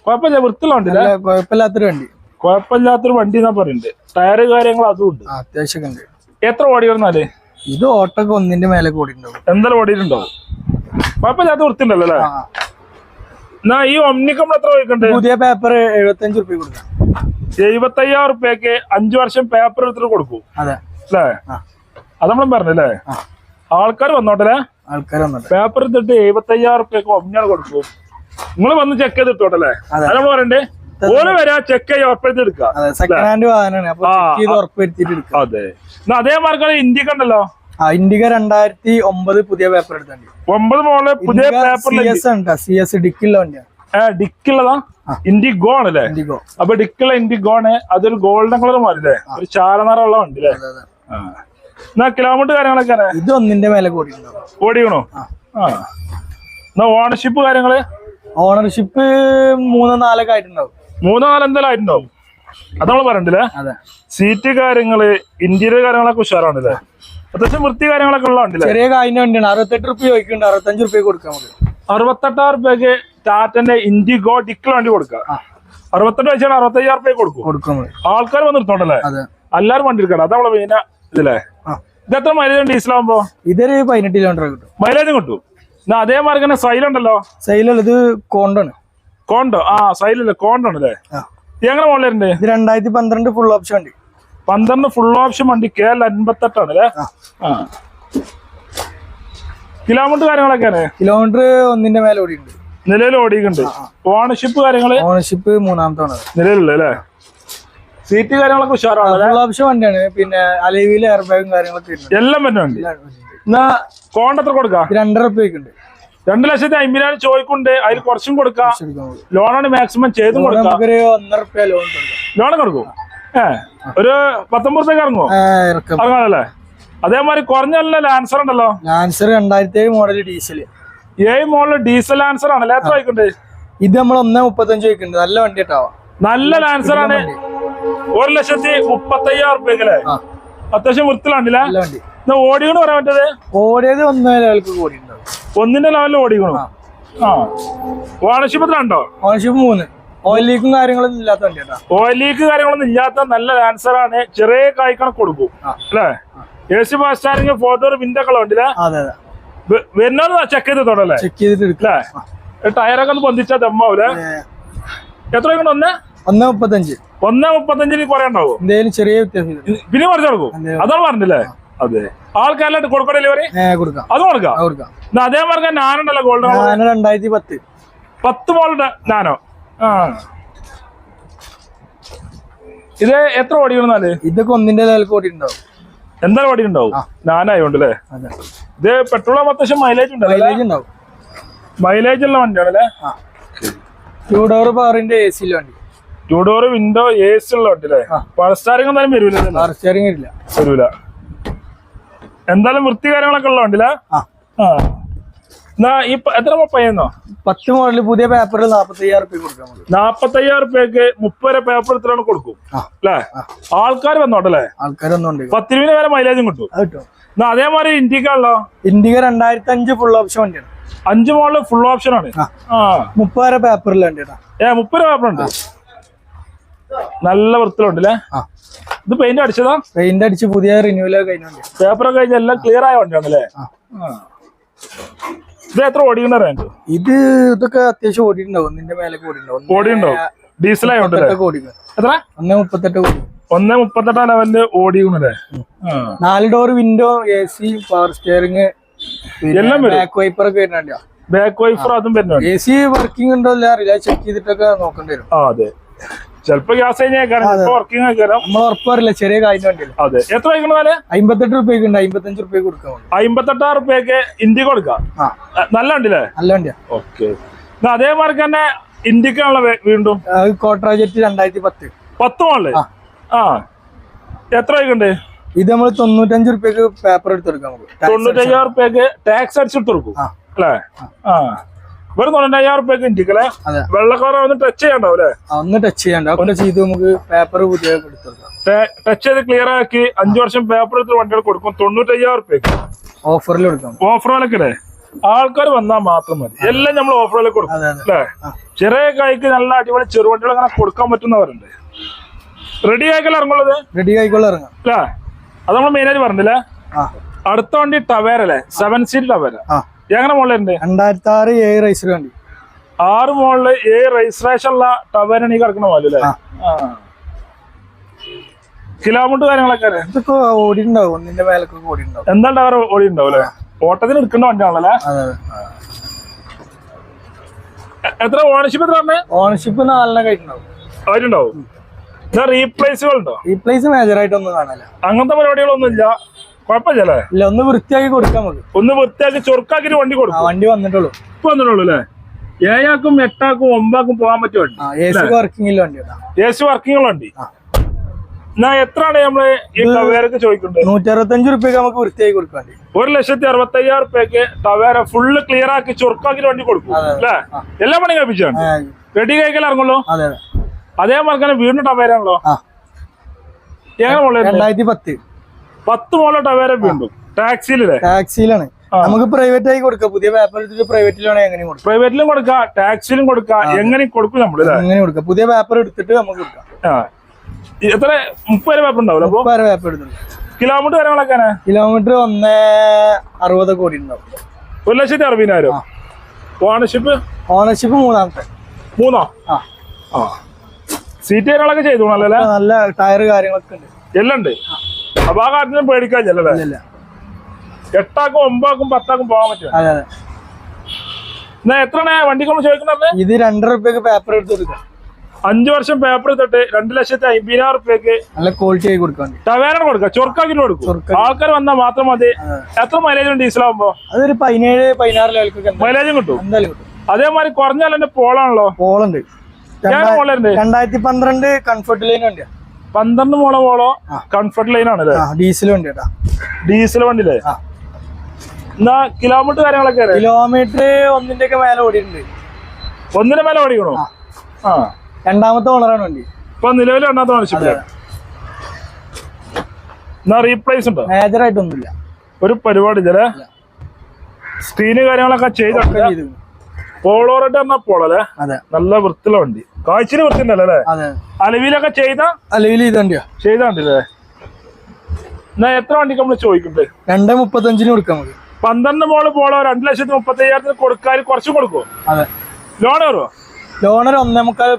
കുഴപ്പമില്ല വൃത്തിയുള്ള വണ്ടി അല്ലേ കുഴപ്പമില്ലാത്തൊരു വണ്ടി. കുഴപ്പമില്ലാത്തൊരു വണ്ടി എന്നാ പറയുന്നുണ്ട് ടയർ കാര്യങ്ങൾ അതും ഉണ്ട്. അത്യാവശ്യം എത്ര ഉണ്ട്. എത്ര ഓടിയിരുന്നാൽ ഇത് ഓട്ടൊക്കെ ഒന്നിന്റെ മേലെ കൂടി ഉണ്ടാവും എന്തായാലും ഓടിയിട്ടുണ്ടാവും? കുഴപ്പമില്ലാത്ത വൃത്തിയുണ്ടല്ലോ അല്ലേ എന്നാ ഈ ഒമ്നിക്ക് നമ്മൾ എത്ര ചോദിക്കണ്ട് പുതിയ പേപ്പർ എഴുപത്തഞ്ച് റുപ്യ കൊടുക്കാം. എഴുപത്തയ്യായിരം റുപ്യക്ക് അഞ്ചു വർഷം പേപ്പർ എടുത്തിട്ട് കൊടുക്കും. അതെ. അല്ലേ അത് നമ്മൾ പറഞ്ഞല്ലേ? ആൾക്കാർ വന്നോട്ടെ ആൾക്കാർ വന്നോട്ടെ. പേപ്പർ എടുത്തിട്ട് എഴുപത്തയ്യായിരം റുപ്യക്ക് ഒമ്നിയാണ് കൊടുക്കും. നിങ്ങൾ വന്ന് ചെക്ക് ചെയ്ത് ഇട്ടോട്ടല്ലേ അതാണ് അത്. നമ്മൾ പറയണ്ടേ? ഓരോ വരാ ചെക്ക് ചെയ്ത് ഉറപ്പെടുത്ത് എടുക്കാം സെക്കൻഡ് ഹാൻഡ് വാഹനമാണ്. എടുക്കാം അതെ. എന്നാ അതേ മാർക്കാണ് ഇന്ത്യയ്ക്ക് ഉണ്ടല്ലോ? ഇൻഡിക രണ്ടായിരത്തി ഒമ്പത് പുതിയ പേപ്പർ എടുത്തിട്ടുണ്ട് ഒമ്പത് മോളിൽ പുതിയ പേപ്പർ സി എസ് ഉണ്ട്? സി എസ് ഡിക്കുള്ള വണ്ടിയാണ് ഡിക്കുള്ളതാ. ഇൻഡിഗോ ആണല്ലേ? ഇൻഡിഗോ. അപ്പൊ ഡിക്കുള്ള ഇൻഡിഗോ ആണ്. അതൊരു ഗോൾഡൻ കളർ മാറില്ലേ ഒരു ചാലനിറമുള്ള വണ്ടി അല്ലേ എന്നാ കിലോമീറ്റർ കാര്യങ്ങളൊക്കെ ഇത് ഒന്നിന്റെ മേലെ കൂടി ഓടിക്കണോ? ആ. എന്നാ ഓണർഷിപ്പ് കാര്യങ്ങൾ? ഓണർഷിപ്പ് മൂന്നോ നാലൊക്കെ ആയിട്ടുണ്ടാവും. മൂന്നോ നാലോ എന്തായാലും ആയിട്ടുണ്ടാവും. അത് നമ്മൾ പറയണ്ടില്ലേ? സീറ്റ് കാര്യങ്ങൾ ഇന്റീരിയർ കാര്യങ്ങളൊക്കെ ഉഷാറാണല്ലേ? അത്യാവശ്യം വൃത്തി കാര്യങ്ങളൊക്കെ ഉള്ള വണ്ടില്ലേ ചെറിയ കായിന്റെ വണ്ടിയാണ്. അറുപത്തെട്ട് റുപ്യ ചോദിക്കുന്നുണ്ട്. അറുപത്തഞ്ച് റുപ്യ കൊടുക്കാം നമുക്ക്. അറുപത്തെട്ടായിരം റുപ്യക്ക് ടാറ്റന്റെ ഇൻഡിഗോ ഡിക്കിൾ വണ്ടി കൊടുക്കാം. അറുപത്തെട്ട് വെച്ചാൽ അറുപത്തയ്യായിരം റുപ്യ കൊടുക്കും. ആൾക്കാർ വന്ന് നിർത്തോണ്ടല്ലേ അതെ. എല്ലാരും വണ്ടി എടുക്കണം. അതാ നമ്മളെ മെയിന ഇതില്ലേ? ഇത് എത്ര മൈലേജ് ഉണ്ട് ഡീസലാകുമ്പോ ഇതൊരു പതിനെട്ട് കിലോമീറ്റർ കിട്ടും. മൈലേജും കിട്ടും. എന്നാ അതേമാതിരി തന്നെ സൈലുണ്ടല്ലോ സൈലല്ല ഇത് കോണ്ടാണ് കോണ്ടോ ആ സൈലല്ലേ കോണ്ടാണ് അല്ലേ? എങ്ങനെ മോളിലുണ്ട് ഇത് രണ്ടായിരത്തി പന്ത്രണ്ട് ഫുൾ ഓപ്ഷൻ വണ്ടി. പന്ത്രണ്ട് ഫുൾ ഓപ്ഷൻ വണ്ടി കെ എൽ അൻപത്തെട്ടാണ് അല്ലേ? ആ. കിലോമീറ്റർ കാര്യങ്ങളൊക്കെയാണ് കിലോമീറ്റർ ഒന്നിന്റെ മേലെ ഓടിയിട്ടുണ്ട്. നിലവിൽ ഓടിയിട്ടുണ്ട്. ഓണർഷിപ്പ് കാര്യങ്ങൾ? ഓണർഷിപ്പ് മൂന്നാമത്തെ നിലവിലുള്ള അല്ലേ? സീറ്റ് കാര്യങ്ങളൊക്കെ ഉഷാറാണ്. ഓപ്ഷൻ വണ്ടിയാണ്. പിന്നെ അലവിയിൽ എയർ ബാഗും കാര്യങ്ങളൊക്കെ എല്ലാം പറ്റുന്നുണ്ട് എന്നാ കോണ്ട എത്ര കൊടുക്കാം? രണ്ടര റുപ്യക്ക് ഉണ്ട് രണ്ടു ലക്ഷത്തി അമ്പതിനായിരം ചോദിക്കുണ്ട് അതിൽ കുറച്ചും കൊടുക്കാം. ലോണാണ് മാക്സിമം ചെയ്തും കൊടുക്കാം. ലോൺ കൊടുക്കാം ലോൺ കൊടുക്കും. ഏ ഒരു പത്തൊമ്പത് റുപ്യക്ക് ഇറങ്ങുമോ ഇറങ്ങാനല്ലേ? അതേമാതിരി കുറഞ്ഞല്ല ലാൻസർ ഉണ്ടല്ലോ. ലാൻസർ രണ്ടായിരത്തി ഏഴ് മോഡൽ ഡീസൽ ഏഴ് മോഡൽ ഡീസൽ ലാൻസർ ആണല്ലേ? എത്ര ആയിക്കുണ്ട് ഇത് നമ്മൾ ഒന്നേ മുപ്പത്തഞ്ച് ചോദിക്കുന്നുണ്ട്. നല്ല വണ്ടി കേട്ടാവാ നല്ല ലാൻസർ ആണ്. ഒരു ലക്ഷത്തി മുപ്പത്തയ്യായിരം റുപ്യക്കല്ലേ അത്യാവശ്യം വൃത്തിലാണ്ടില്ലേ ഓടിയോ വണ്ടി പറയാൻ പറ്റത്? ഓടിയത് ഒന്നേ ലെവലിൽ ഒന്നിന്റെ ലെവലിൽ ഓടിക്കണു? ആ. ഓണർഷിപ്പ് എത്ര ഉണ്ടോ? ഓണർഷിപ്പ് മൂന്ന്. ഓയിൽ ലീക്കും കാര്യങ്ങളൊന്നും ഇല്ലാത്ത ഓയിൽ ലീക്ക് കാര്യങ്ങളൊന്നും ഇല്ലാത്ത നല്ല ലാൻസർ ആണ്. ചെറിയ കായ്ക്കണക്ക് കൊടുക്കും. അല്ലേ? എ സി ഫാസ്റ്റ് സ്റ്റാറിംഗ് ഫോട്ടോ വിൻഡൊക്കെ ഉണ്ടല്ലേ വരുന്നത് ചെക്ക് ചെയ്ത് തുടല്ലേ ചെക്ക് ചെയ്തിട്ട് ടയറൊക്കെ ഒന്ന് പൊന്തിച്ചാ ദമ്മാവൂലേ എത്ര ഒന്ന് ഒന്നേ മുപ്പത്തഞ്ച്. ഒന്നേ മുപ്പത്തഞ്ചിന് കുറെ ഉണ്ടാവും. എന്തേലും ചെറിയ വ്യത്യാസം. പിന്നെ കുറച്ച് കൊടുക്കും അതെ. അതാണ് പറഞ്ഞില്ലേ? അതെ. ആൾക്കാരിലായിട്ട് കൊടുക്കണ ഡെലിവറി കൊടുക്കാം. അത് കൊടുക്കാം. അത് കൊടുക്കാം. അതേ പറഞ്ഞ ഞാനുണ്ടല്ലോ ഗോൾഡ് രണ്ടായിരത്തി പത്ത്. പത്ത് മോളുടെ നാനോ. ആ. ഇത് എത്ര ഓടിക്കണമെന്നാൽ ഇതൊക്കെ ഒന്നിന്റെ ലെവൽക്ക് ഓടി ഉണ്ടാവും എന്തായാലും ഓടി ഉണ്ടാവും നാനായോണ്ട് അല്ലേ ഇത് പെട്രോൾ അത്യാവശ്യം മൈലേജ് ഉണ്ടോ മൈലേജ് ഉണ്ടാവും. മൈലേജ് ഉള്ള വണ്ടിയാണല്ലേ? ടൂ ഡോർ പവറിന്റെ എ സിയിലെ വണ്ടി. Two door window A C ഉള്ള ആ. പവർ സ്റ്റാറിംഗ് എന്തായാലും വരൂല ഇതിന്. കാർ സ്റ്റിയറിംഗ് ഇല്ല വരൂല. എന്തായാലും വൃത്തി കാര്യങ്ങളൊക്കെ ഉള്ള വണ്ടിയില്ല ഈ എത്ര പയ്യുന്നോ? പത്ത് മോഡൽ പുതിയ പേപ്പറിൽ നാപ്പത്തി അയ്യായിരം റുപ്യ കൊടുക്കാം നാപ്പത്തി അയ്യായിരം റുപ്യക്ക് മുപ്പത് പേപ്പർ എടുത്തിട്ടാണ് കൊടുക്കും. അല്ലേ ആൾക്കാർ വന്നോട്ടല്ലേ ആൾക്കാരൊന്നും ഉണ്ട് പത്തിരുപതിന് വരെ മൈലേജും കിട്ടും. എന്നാ അതേമാതിരി ഇന്ത്യക്കാണല്ലോ ഇന്ത്യയ്ക്ക് രണ്ടായിരത്തി അഞ്ച് ഫുൾ ഓപ്ഷൻ വണ്ടിയാണ്. അഞ്ച് മോഡൽ ഫുൾ ഓപ്ഷൻ ആണ്. മുപ്പത് പേപ്പറിൽ വണ്ടിയാണ് ഏ മുപ്പത് പേപ്പർ ഉണ്ട്. നല്ല വൃത്തിലുണ്ട് അല്ലേ ഇത് പെയിന്റ് അടിച്ചതാ? പെയിന്റ് അടിച്ച് പുതിയ റിന്യൂവൽ കഴിഞ്ഞുണ്ട് പേപ്പർ കഴിഞ്ഞ എല്ലാം ക്ലിയർ ആയ വണ്ടിയാണ് അല്ലേ ഇത് എത്ര ഓടിയുണ്ട് റാങ്ക് ഇത് ഇതൊക്കെ അത്യാവശ്യം ഓടിയിട്ടുണ്ടാവും. നിന്റെ മേലേക്ക് ഓടിയിട്ടുണ്ടാവും. ഓടിയുണ്ടോ ഡീസൽ ആയോണ്ട് അല്ലേ? എത്ര? ഒന്ന് മുപ്പത്തെട്ട് കോടി ഒന്നേ മുപ്പത്തെട്ടാം ലെവലിൽ ഓടിക്കണല്ലേ? നാല് door window A C power steering എല്ലാം. ബാക്ക് വൈപ്പർ ഒക്കെ വരുന്നുണ്ട് ബാക്ക് വൈപ്പർ അതും വരുന്നുണ്ട് എ സി വർക്കിംഗ് ഉണ്ടോ ഇല്ല അറിയില്ല ചെക്ക് ചെയ്തിട്ടൊക്കെ നോക്കേണ്ടി വരും. ആ അതെ. ചിലപ്പോ ഗ്യാസ് വർക്കിംഗ് നമ്മൾ ചെറിയ കാര്യം വണ്ടിയില്ല അതെ. എത്ര വയ്ക്കണതാൽ അമ്പത്തെട്ട് റുപ്യക്ക് ഉണ്ട് അമ്പത്തഞ്ച് റുപ്യക്ക് കൊടുക്കാം അമ്പത്തെട്ടായിരം റുപ്യക്ക് ഇന്ത്യ കൊടുക്കാം? നല്ല വണ്ടില്ലേ നല്ല വണ്ടിയാ. ഓക്കെ. അതേമാതിരി തന്നെ ഇന്ത്യക്കാണല്ലോ വീണ്ടും? കോട്രാജറ്റ് രണ്ടായിരത്തി പത്ത്. പത്ത് ആ. എത്ര വയ്ക്കണ്ട്? ഇത് നമ്മൾ തൊണ്ണൂറ്റഞ്ച് റുപ്യക്ക് പേപ്പർ എടുത്തെടുക്കാം തൊണ്ണൂറ്റയ്യായിരം റുപ്യക്ക് ടാക്സ് അടിച്ചെടുത്തെടുക്കും അല്ലേ? ആ. വെറും തൊണ്ണൂറ്റയ്യായിരം റുപ്യക്ക് ഇന്ത്യക്കല്ലേ അതെ. വെള്ള കളർ ഒന്ന് ടച്ച് ചെയ്യണ്ടാവും അല്ലേ ആ, ഒന്ന് ടച്ച് ചെയ്യണ്ട. ഒന്ന് ചെയ്ത് നമുക്ക് പേപ്പർ പുതിയ ടച്ച് ചെയ്ത് ക്ലിയർ ആക്കി അഞ്ചു വർഷം പേപ്പർ എടുത്ത് വണ്ടികൾ കൊടുക്കും. തൊണ്ണൂറ്റയ്യായിരം റുപ്യക്ക് ഓഫറിൽ കൊടുക്കാം. ഓഫറുകളൊക്കെ ആൾക്കാർ വന്നാൽ മാത്രം മതി. എല്ലാം നമ്മൾ ഓഫറുകളിൽ കൊടുക്കും. അല്ലേ? ചെറിയ കായ്ക്ക് നല്ല അടിപൊളി ചെറുവണ്ടികൾ അങ്ങനെ കൊടുക്കാൻ പറ്റുന്നവരുണ്ട്. റെഡി ആയിക്കല്ലേ ഇറങ്ങുള്ളത്? റെഡി ആയിക്കോളെ ഇറങ്ങാം. അല്ലേ? അത് നമ്മൾ മെയിനായിട്ട് പറഞ്ഞില്ലേ? അടുത്ത വണ്ടി ടവേരല്ലേ സെവൻ സീറ്റ് ടവേര എങ്ങനെ മോളിലുണ്ട് രണ്ടായിരത്തി ആറ് ഏഴ് റൈസർ വണ്ടി ആറ് മോളിൽ ഏഴ് രജിസ്ട്രേഷൻ ഉള്ള ടവേരാണ് ഈ കിടക്കണ പോലെ അല്ലേ. കിലോമീറ്റർ കാര്യങ്ങളൊക്കെ ഇതൊക്കെ ഓടിണ്ടാവും ഒന്നിന്റെ മേലൊക്കെ ഓടിണ്ടാവും എന്താ ടവർ ഓടി ഉണ്ടാവും അല്ലേ ഓട്ടത്തിന് എടുക്കേണ്ട വണ്ടിയാണല്ലേ എത്ര ഓണർഷിപ്പ് എത്ര പറഞ്ഞേ? ഓണർഷിപ്പ് നാലെണ്ണം കഴിഞ്ഞിട്ടുണ്ടാവും അവരുണ്ടാവും റീപ്ലേസുകൾ ഉണ്ടോ റീപ്ലേസ് മേജർ ആയിട്ടൊന്നും കാണാനില്ല. അങ്ങനത്തെ പരിപാടികളൊന്നും ഇല്ല കുഴപ്പമില്ലല്ലേ? ഇല്ല ഒന്ന് വൃത്തിയാക്കി കൊടുക്കാം നമുക്ക്. ഒന്ന് വൃത്തിയാക്കി ചൊറുക്കാക്കിട്ട് വണ്ടി കൊടുക്കും. വണ്ടി വന്നിട്ടുള്ളൂ. ഇപ്പൊ വന്നിട്ടുള്ളൂ അല്ലേ ഏഴാക്കും എട്ടാക്കും ഒമ്പാക്കും പോകാൻ സി വർക്കിംഗ് വണ്ടി വർക്കിംഗ്. എന്നാ എത്രയാണ് നമ്മൾ ഈ ടവേരക്ക് ചോദിക്കുന്നത് നൂറ്റി അറുപത്തഞ്ച് റുപ്യക്ക് നമുക്ക് വൃത്തിയായി കൊടുക്കാം വണ്ടി. ഒരു ലക്ഷത്തി അറുപത്തി അയ്യായിരം റുപ്യക്ക് ടവേര ഫുള്ള് ക്ലിയർ ആക്കി ചുരുക്കാക്കി വണ്ടി കൊടുക്കും. അല്ലേ? എല്ലാ പണി കഴിപ്പിച്ചാണ്? റെഡി കഴിക്കാൻ ഇറങ്ങുള്ളൂ? അതേ അതെ. അതേമാതിരി വീണ്ടും ടവേരാണല്ലോ രണ്ടായിരത്തി പത്ത്. പത്ത് മോളെ ടവേര വീണ്ടും. ടാക്സിയിലല്ലേ? ടാക്സിയിലാണ്. നമുക്ക് പ്രൈവറ്റ് ആയി കൊടുക്കാം. പുതിയ പേപ്പർ എടുത്തിട്ട് പ്രൈവറ്റിലാണെങ്കിൽ എങ്ങനെ കൊടുക്കാം. പ്രൈവറ്റിലും കൊടുക്കാം ടാക്സിയിലും കൊടുക്കാം എങ്ങനെ കൊടുക്കും നമ്മൾ എങ്ങനെ കൊടുക്കാം. പുതിയ പേപ്പർ എടുത്തിട്ട് നമുക്ക് കൊടുക്കാം. എത്ര? മുപ്പത് പേപ്പർ ഉണ്ടാവില്ല മുപ്പത് പേപ്പർ എടുത്തിട്ടുണ്ട്. കിലോമീറ്റർ കാര്യങ്ങളൊക്കെ കിലോമീറ്റർ ഒന്ന് അറുപത് കോടി ഉണ്ടാവും. ഒരു ലക്ഷത്തി അറുപതിനായിരം. ഓണർഷിപ്പ് ഓണർഷിപ്പ് മൂന്നാമത്തെ. മൂന്നോ? ആ. ആ. സീറ്റ് കാര്യങ്ങളൊക്കെ ചെയ്തു നല്ല ടയർ കാര്യങ്ങളൊക്കെ ഉണ്ട്. എല്ലാം ഉണ്ട്. അപ്പൊ ആ കാര്യത്തിനും പേടിക്കാല്ലേ എട്ടാക്കും ഒമ്പാക്കും പത്താക്കും പോകാൻ പറ്റും അതെ അതെ. എന്നാ എത്രയാണ് വണ്ടി നമ്മൾ ചോദിക്കുന്നത് ഇത് രണ്ടര റുപ്യക്ക് പേപ്പർ എടുത്ത് കൊടുക്കാം. അഞ്ചു വർഷം പേപ്പർ എടുത്തിട്ട് രണ്ട് ലക്ഷത്തി അമ്പതിനായിരം റുപ്യക്ക് നല്ല ക്വാളിറ്റി ആയി കൊടുക്കാൻ ടവേര കൊടുക്ക കൊടുക്കാം ചൊറുക്കാക്കിന് കൊടുക്കും. ആൾക്കാർ വന്നാൽ മാത്രം മതി. എത്ര മൈലേജ് ഉണ്ട് ഡീസലാകുമ്പോ അതൊരു പതിനേഴ് പതിനാറ് മൈലേജും കിട്ടും. അതേമാതിരി കുറഞ്ഞാൽ എന്റെ പോളാണല്ലോ പോളുണ്ട് രണ്ടായിരത്തി പന്ത്രണ്ട് കംഫർട്ട് ലൈൻ പന്ത്രണ്ട് മോള പോളോ കംഫർട്ട് ലൈൻ ആണ് ഡീസൽ വണ്ടി ഡീസൽ വണ്ടി അല്ലേ എന്നാ കിലോമീറ്റർ കാര്യങ്ങളൊക്കെ കിലോമീറ്റർ ഒന്നിന്റെ ഒക്കെ മേലെ ഓടിയിട്ടുണ്ട്. ഒന്നിന്റെ മേലെ ഓടിക്കണോ? ആ. രണ്ടാമത്തെ ഓണറാണ് വണ്ടി. ഇപ്പൊ നിലവിൽ രണ്ടാമത്തെ മനുഷ്യപ്പില്ല എന്നാ റീപ്ലേസ് ഉണ്ടോ? മേജർ ആയിട്ടൊന്നുമില്ല. ഒരു പരിപാടി ഇല്ലേ? സ്ക്രീന് കാര്യങ്ങളൊക്കെ ചെയ്തോളോ. പോളോ റെഡ് പറഞ്ഞ പോളല്ലേ അതെ. നല്ല വൃത്തിയുള്ള വണ്ടി. കാഴ്ചയിൽ വൃത്തിണ്ടല്ലോ അലവിലൊക്കെ ചെയ്ത അലവിൽ ഇത് വണ്ടിയാ ചെയ്താണ്ടല്ലേ എന്നാ എത്ര വണ്ടിക്ക് നമ്മൾ ചോദിക്കണ്ടേ രണ്ട് മുപ്പത്തഞ്ചിന് കൊടുക്കാൻ മതി പന്ത്രണ്ട് മോൾ പോളോ രണ്ട് ലക്ഷത്തി മുപ്പത്തി അയ്യായിരത്തിന് കൊടുക്കാൻ കുറച്ച് കൊടുക്കും അതെ. ലോൺ കയറുമോ ലോണർ ഒന്നേ മുക്കാൽ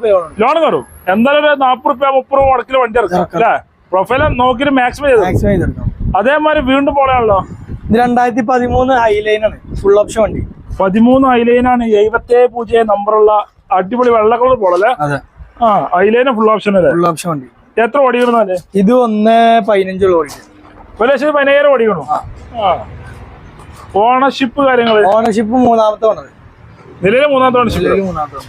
ലോൺ കയറും. എന്തായാലും ഒരു നാപ്പത് റുപ്യ മുപ്പത് രൂപ മുടക്കിൽ വണ്ടി ഇറക്കാം. അല്ലേ? നോക്കി നോക്കിയിട്ട് മാക്സിമം ചെയ്ത് അതേമാതിരി വീണ്ടും പോളയാണല്ലോ? ഇത് രണ്ടായിരത്തി പതിമൂന്ന് ഹൈലൈൻ ആണ് ഫുൾ ഓപ്ഷൻ വണ്ടി. പതിമൂന്ന് ഹൈലൈനാണ് എഴുപത്തേഴ് പൂജ്യം നമ്പറുള്ള അടിപൊളി വെള്ള കളർ പോളല്ലേ ആ ഐലൈന ഫുൾ ഓപ്ഷൻ അല്ലേ? ഫുൾ ഓപ്ഷൻ വണ്ടി. എത്ര ഓടിക്കണമെന്നാൽ ഇത് ഒന്ന് പതിനഞ്ചോളം ഓടി ഒരു ലക്ഷത്തി പതിനായിരം ഓടിക്കണോ? ഓണർഷിപ്പ് കാര്യങ്ങൾ? ഓണർഷിപ്പ് മൂന്നാമത്തെ ഓണർ നിലവിലെ മൂന്നാമത്തെ ഓണർഷിപ്പ് മൂന്നാമത്തെ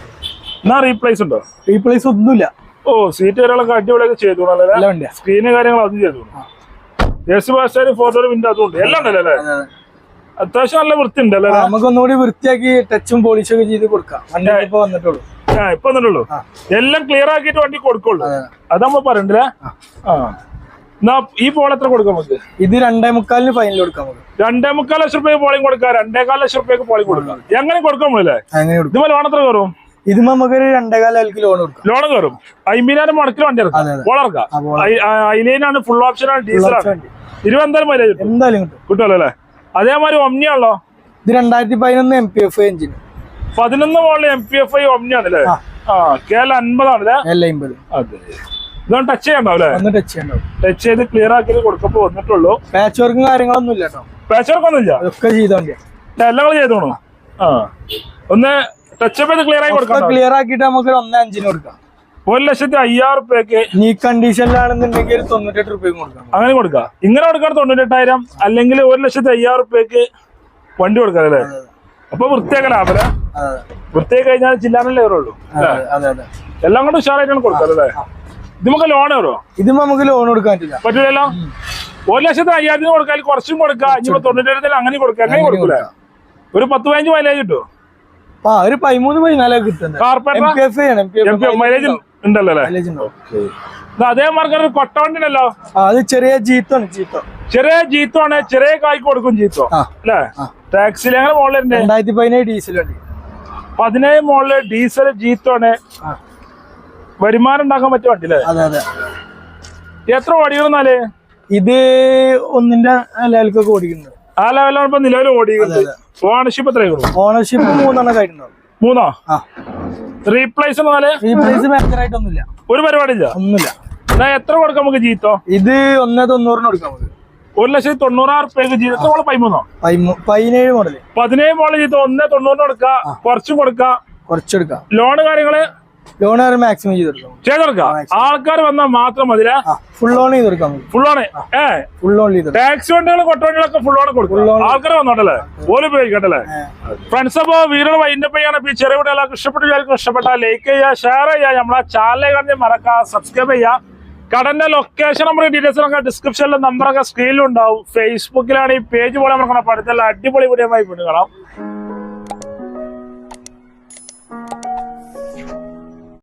എന്നാ റീപ്ലേസ് ഉണ്ടോ? റീപ്ലേസ് ഒന്നുമില്ല. ഓ സീറ്റ് കാര്യങ്ങളൊക്കെ അടിപൊളിയൊക്കെ ചെയ്തു കാര്യങ്ങളും സ്ക്രീന് കാര്യങ്ങൾ അതും ചെയ്തു ബാസ്റ്റാര് ഫോട്ടോ വിൻഡോ അതും ഉണ്ട്. എല്ലാം ഉണ്ടല്ലേ. അത്യാവശ്യം നല്ല വൃത്തി ഉണ്ടല്ലോ നമുക്ക് ഒന്നുകൂടി വൃത്തിയാക്കി ടച്ചും പോളിഷും ഒക്കെ ചെയ്ത് കൊടുക്കാം. വണ്ടി ഇപ്പൊ വന്നിട്ടുള്ളൂ. ആ ഇപ്പൊ വന്നിട്ടുള്ളൂ. എല്ലാം ക്ലിയർ ആക്കിയിട്ട് വണ്ടി കൊടുക്കുള്ളൂ. അതെ. നമ്മൾ പറയണ്ടല്ലേ? ആ. എന്നാ ഈ പോൾ എത്ര കൊടുക്കാം നമുക്ക്? ഇത് രണ്ടേ മുക്കാലിന് ഫൈനൽ കൊടുക്കാം നമുക്ക്. രണ്ടേ മുക്കാൽ ലക്ഷം രൂപയ്ക്ക് പോളിംഗ് കൊടുക്കാം. രണ്ടേകാൽ ലക്ഷം രൂപയ്ക്ക് പോളിംഗ് കൊടുക്കാം. എങ്ങനെ കൊടുക്കാൻ കൊടുക്കാം? ഇതുപോലെ ലോൺ എത്ര കയറും? ഇത് നമുക്ക് ഒരു രണ്ടേകാല ലോൺ കൊടുക്കാം. ലോൺ കയറും. അമ്പതിനായിരം മുടക്കിൽ വണ്ടി ഇറക്കാം പോളിറക്കാം അതിലേനാണ് ഫുൾ ഓപ്ഷൻ ആണ് ഡീസലാണ് വണ്ടി. ഇരുപത് എന്തായാലും മൈലേജ് എന്തായാലും കിട്ടും. കിട്ടുമല്ലോ അല്ലേ? അതേമാതിരി ഒമ്നി ആണല്ലോ. ഇത് രണ്ടായിരത്തി പതിനൊന്ന് എം പി എഫ് എഞ്ചിൻ പതിനൊന്ന് മോളിൽ എം പി എഫ് ഐ ഒമ്നിയാണല്ലേ ആ. കെ കേരള അൻപതാണ് എൽ അമ്പത് അതെ. ഇതാണ് ടച്ച് ചെയ്യണ്ടാവും അല്ലേ? ഒന്ന് ടച്ച് ചെയ്യണ്ടാവും. ടച്ച് ചെയ്ത് ക്ലിയർ ആക്കി കൊടുക്കുമ്പോ വന്നിട്ടുള്ളൂ. പാച്ച് വർക്കും കാര്യങ്ങളൊന്നും ഇല്ല കേട്ടോ ഒന്നും അതൊക്കെ ഒക്കെ വണ്ടിയാ എല്ലാം ചെയ്തോണോ? ആ. ഒന്ന് ടച്ചപ്പ് ചെയ്ത് ക്ലിയർ ആയി കൊടുക്കാം ക്ലിയർ ആക്കിയിട്ട് നമുക്ക് ഒന്നേ അഞ്ചിന് കൊടുക്കാം. ഒരു ലക്ഷത്തി അയ്യായിരം റുപ്യക്ക് നീ കണ്ടീഷനിലാണെന്നുണ്ടെങ്കിൽ തൊണ്ണൂറ്റെട്ട് റുപ്യക്ക് കൊടുക്കാം. അങ്ങനെ കൊടുക്കാം. ഇങ്ങനെ കൊടുക്കാൻ തൊണ്ണൂറ്റെട്ടായിരം അല്ലെങ്കിൽ ഒരു ലക്ഷത്തി അയ്യായിരം റുപ്യക്ക് വണ്ടി കൊടുക്കാം അല്ലേ? അപ്പൊ വൃത്തിയാക്കാൻ ലാഭല വൃത്തിയായി വൃത്തിയാക്കി കഴിഞ്ഞാൽ ചില്ലാനല്ലേ ഉള്ളൂ എല്ലാം കൊണ്ട് ഉഷാറായിട്ടാണ് കൊടുക്കാം അല്ലേ? ഇത് നമുക്ക് ലോൺ വരുമോ ഇത് നമുക്ക് ലോൺ കൊടുക്കാൻ പറ്റില്ല പറ്റില്ലല്ലോ ഒരു ലക്ഷത്തി അയ്യായിരത്തിന് കൊടുക്കാൻ കുറച്ചും കൊടുക്കാം. ഇനിയിപ്പോ തൊണ്ണൂറ്റെട്ടത്തിന് അങ്ങനെ കൊടുക്കാം. അങ്ങനെ കൊടുക്കൂല? ഒരു പത്ത് പതിനഞ്ച് മൈലേജ് കിട്ടുമോ ഒരു പതിമൂന്ന് പതിനാലൊക്കെ എഫ് മൈലേജ് ഉണ്ടല്ലോ അല്ലേ? മൈലേജ് ഉണ്ടാവും ഇത് അതേ മാർഗം കൊട്ട വണ്ടിനല്ലോ ആ അത് ചെറിയ ജീത്താണ് ജീത്തോ. ചെറിയ ജീത്തോ ആണ് ചെറിയ കായ്ക്ക് കൊടുക്കും ജീത്തോ. ആ അല്ലേ? ടാക്സിൽ അങ്ങനെ മോളിലുണ്ട്? രണ്ടായിരത്തി പതിനേഴ് ഡീസൽ വണ്ടി. പതിനേഴ് മോളിൽ ഡീസൽ ജീത്തോ ആണ് ആ. വരുമാനം ഉണ്ടാക്കാൻ പറ്റിയ വണ്ടി അല്ലേ അതെ അതെ. എത്ര ഓടിയിരുന്നാൽ? ഇത് ഒന്നിന്റെ ലെവലൊക്കെ ഓടിക്കുന്നത് ആ ലെവലാണ് ഇപ്പൊ നിലവിൽ ഓടിക്കുന്നത് ഓണർഷിപ്പ് എത്രയാണ് ഓണർഷിപ്പ് മൂന്നെണ്ണം ആയിട്ടുണ്ടാവും മൂന്നോ? ആ. റീപ്ലേസ് റീപ്ലേസ് മേജർ ആയിട്ടൊന്നുമില്ല ഒരു പരിപാടി ഇല്ല ഒന്നുമില്ല. എന്നാ എത്ര കൊടുക്കാം നമുക്ക് ജീത്തോ? ഇത് ഒന്നേ തൊണ്ണൂറിന് കൊടുക്കാം നമുക്ക്. ഒരു ലക്ഷത്തി തൊണ്ണൂറായിരം റുപ്യക്ക് ജീത്തോ? എത്ര മോൾ? പതിമൂന്നോ? പതിമൂ- പതിനേഴ് മോഡൽ. പതിനേഴ് മോഡൽ ജീത്തോ? ഒന്നേ തൊണ്ണൂറിന് കൊടുക്കാം. കുറച്ചും കൊടുക്കാം. കുറച്ചെടുക്കാം ലോണ് കാര്യങ്ങൾ ലോൺ മാക്സിമം ചെയ്ത് കൊടുക്കാം ചെയ്തെടുക്കാം ആൾക്കാർ വന്നാൽ മാത്രം മതി ഫുൾ ലോൺ ചെയ്ത് കൊടുക്കാം ഫുൾ ഓണ് ഏ? ഫുൾ ലോൺ ചെയ്ത് ടാക്സി വണ്ടികളും കൊട്ടവണ്ടികളൊക്കെ ഫുൾ ഓൺ കൊടുക്കും ആൾക്കാർ വന്നോട്ടല്ലേ? ഓൽ ഉപയോഗിക്കട്ടല്ലേ ഫ്രണ്ട്സ് അപ്പോ വീടുകൾ വൈൻഡപ്പ് ചെയ്യാണ് ഇപ്പൊ ഈ ചെറിയ വീടുകളൊക്കെ ഇഷ്ടപ്പെട്ടു എല്ലാവർക്കും ഇഷ്ടപ്പെട്ട ലൈക്ക് ചെയ്യുക ഷെയർ ചെയ്യുക. നമ്മളെ ചാനൽ കണ്ടി മറക്കുക സബ്സ്ക്രൈബ് ചെയ്യുക. കടന്റെ ലൊക്കേഷൻ നമ്മുടെ ഡീറ്റെയിൽസ് ഒക്കെ ഡിസ്ക്രിപ്ഷനിലും നമ്പറൊക്കെ സ്ക്രീനിലും ഉണ്ടാവും. ഫേസ്ബുക്കിലാണ് ഈ പേജ് പോലെ നമുക്ക് പഠിത്തല്ല അടിപൊളി വീഡിയോ ആയി കാണാം.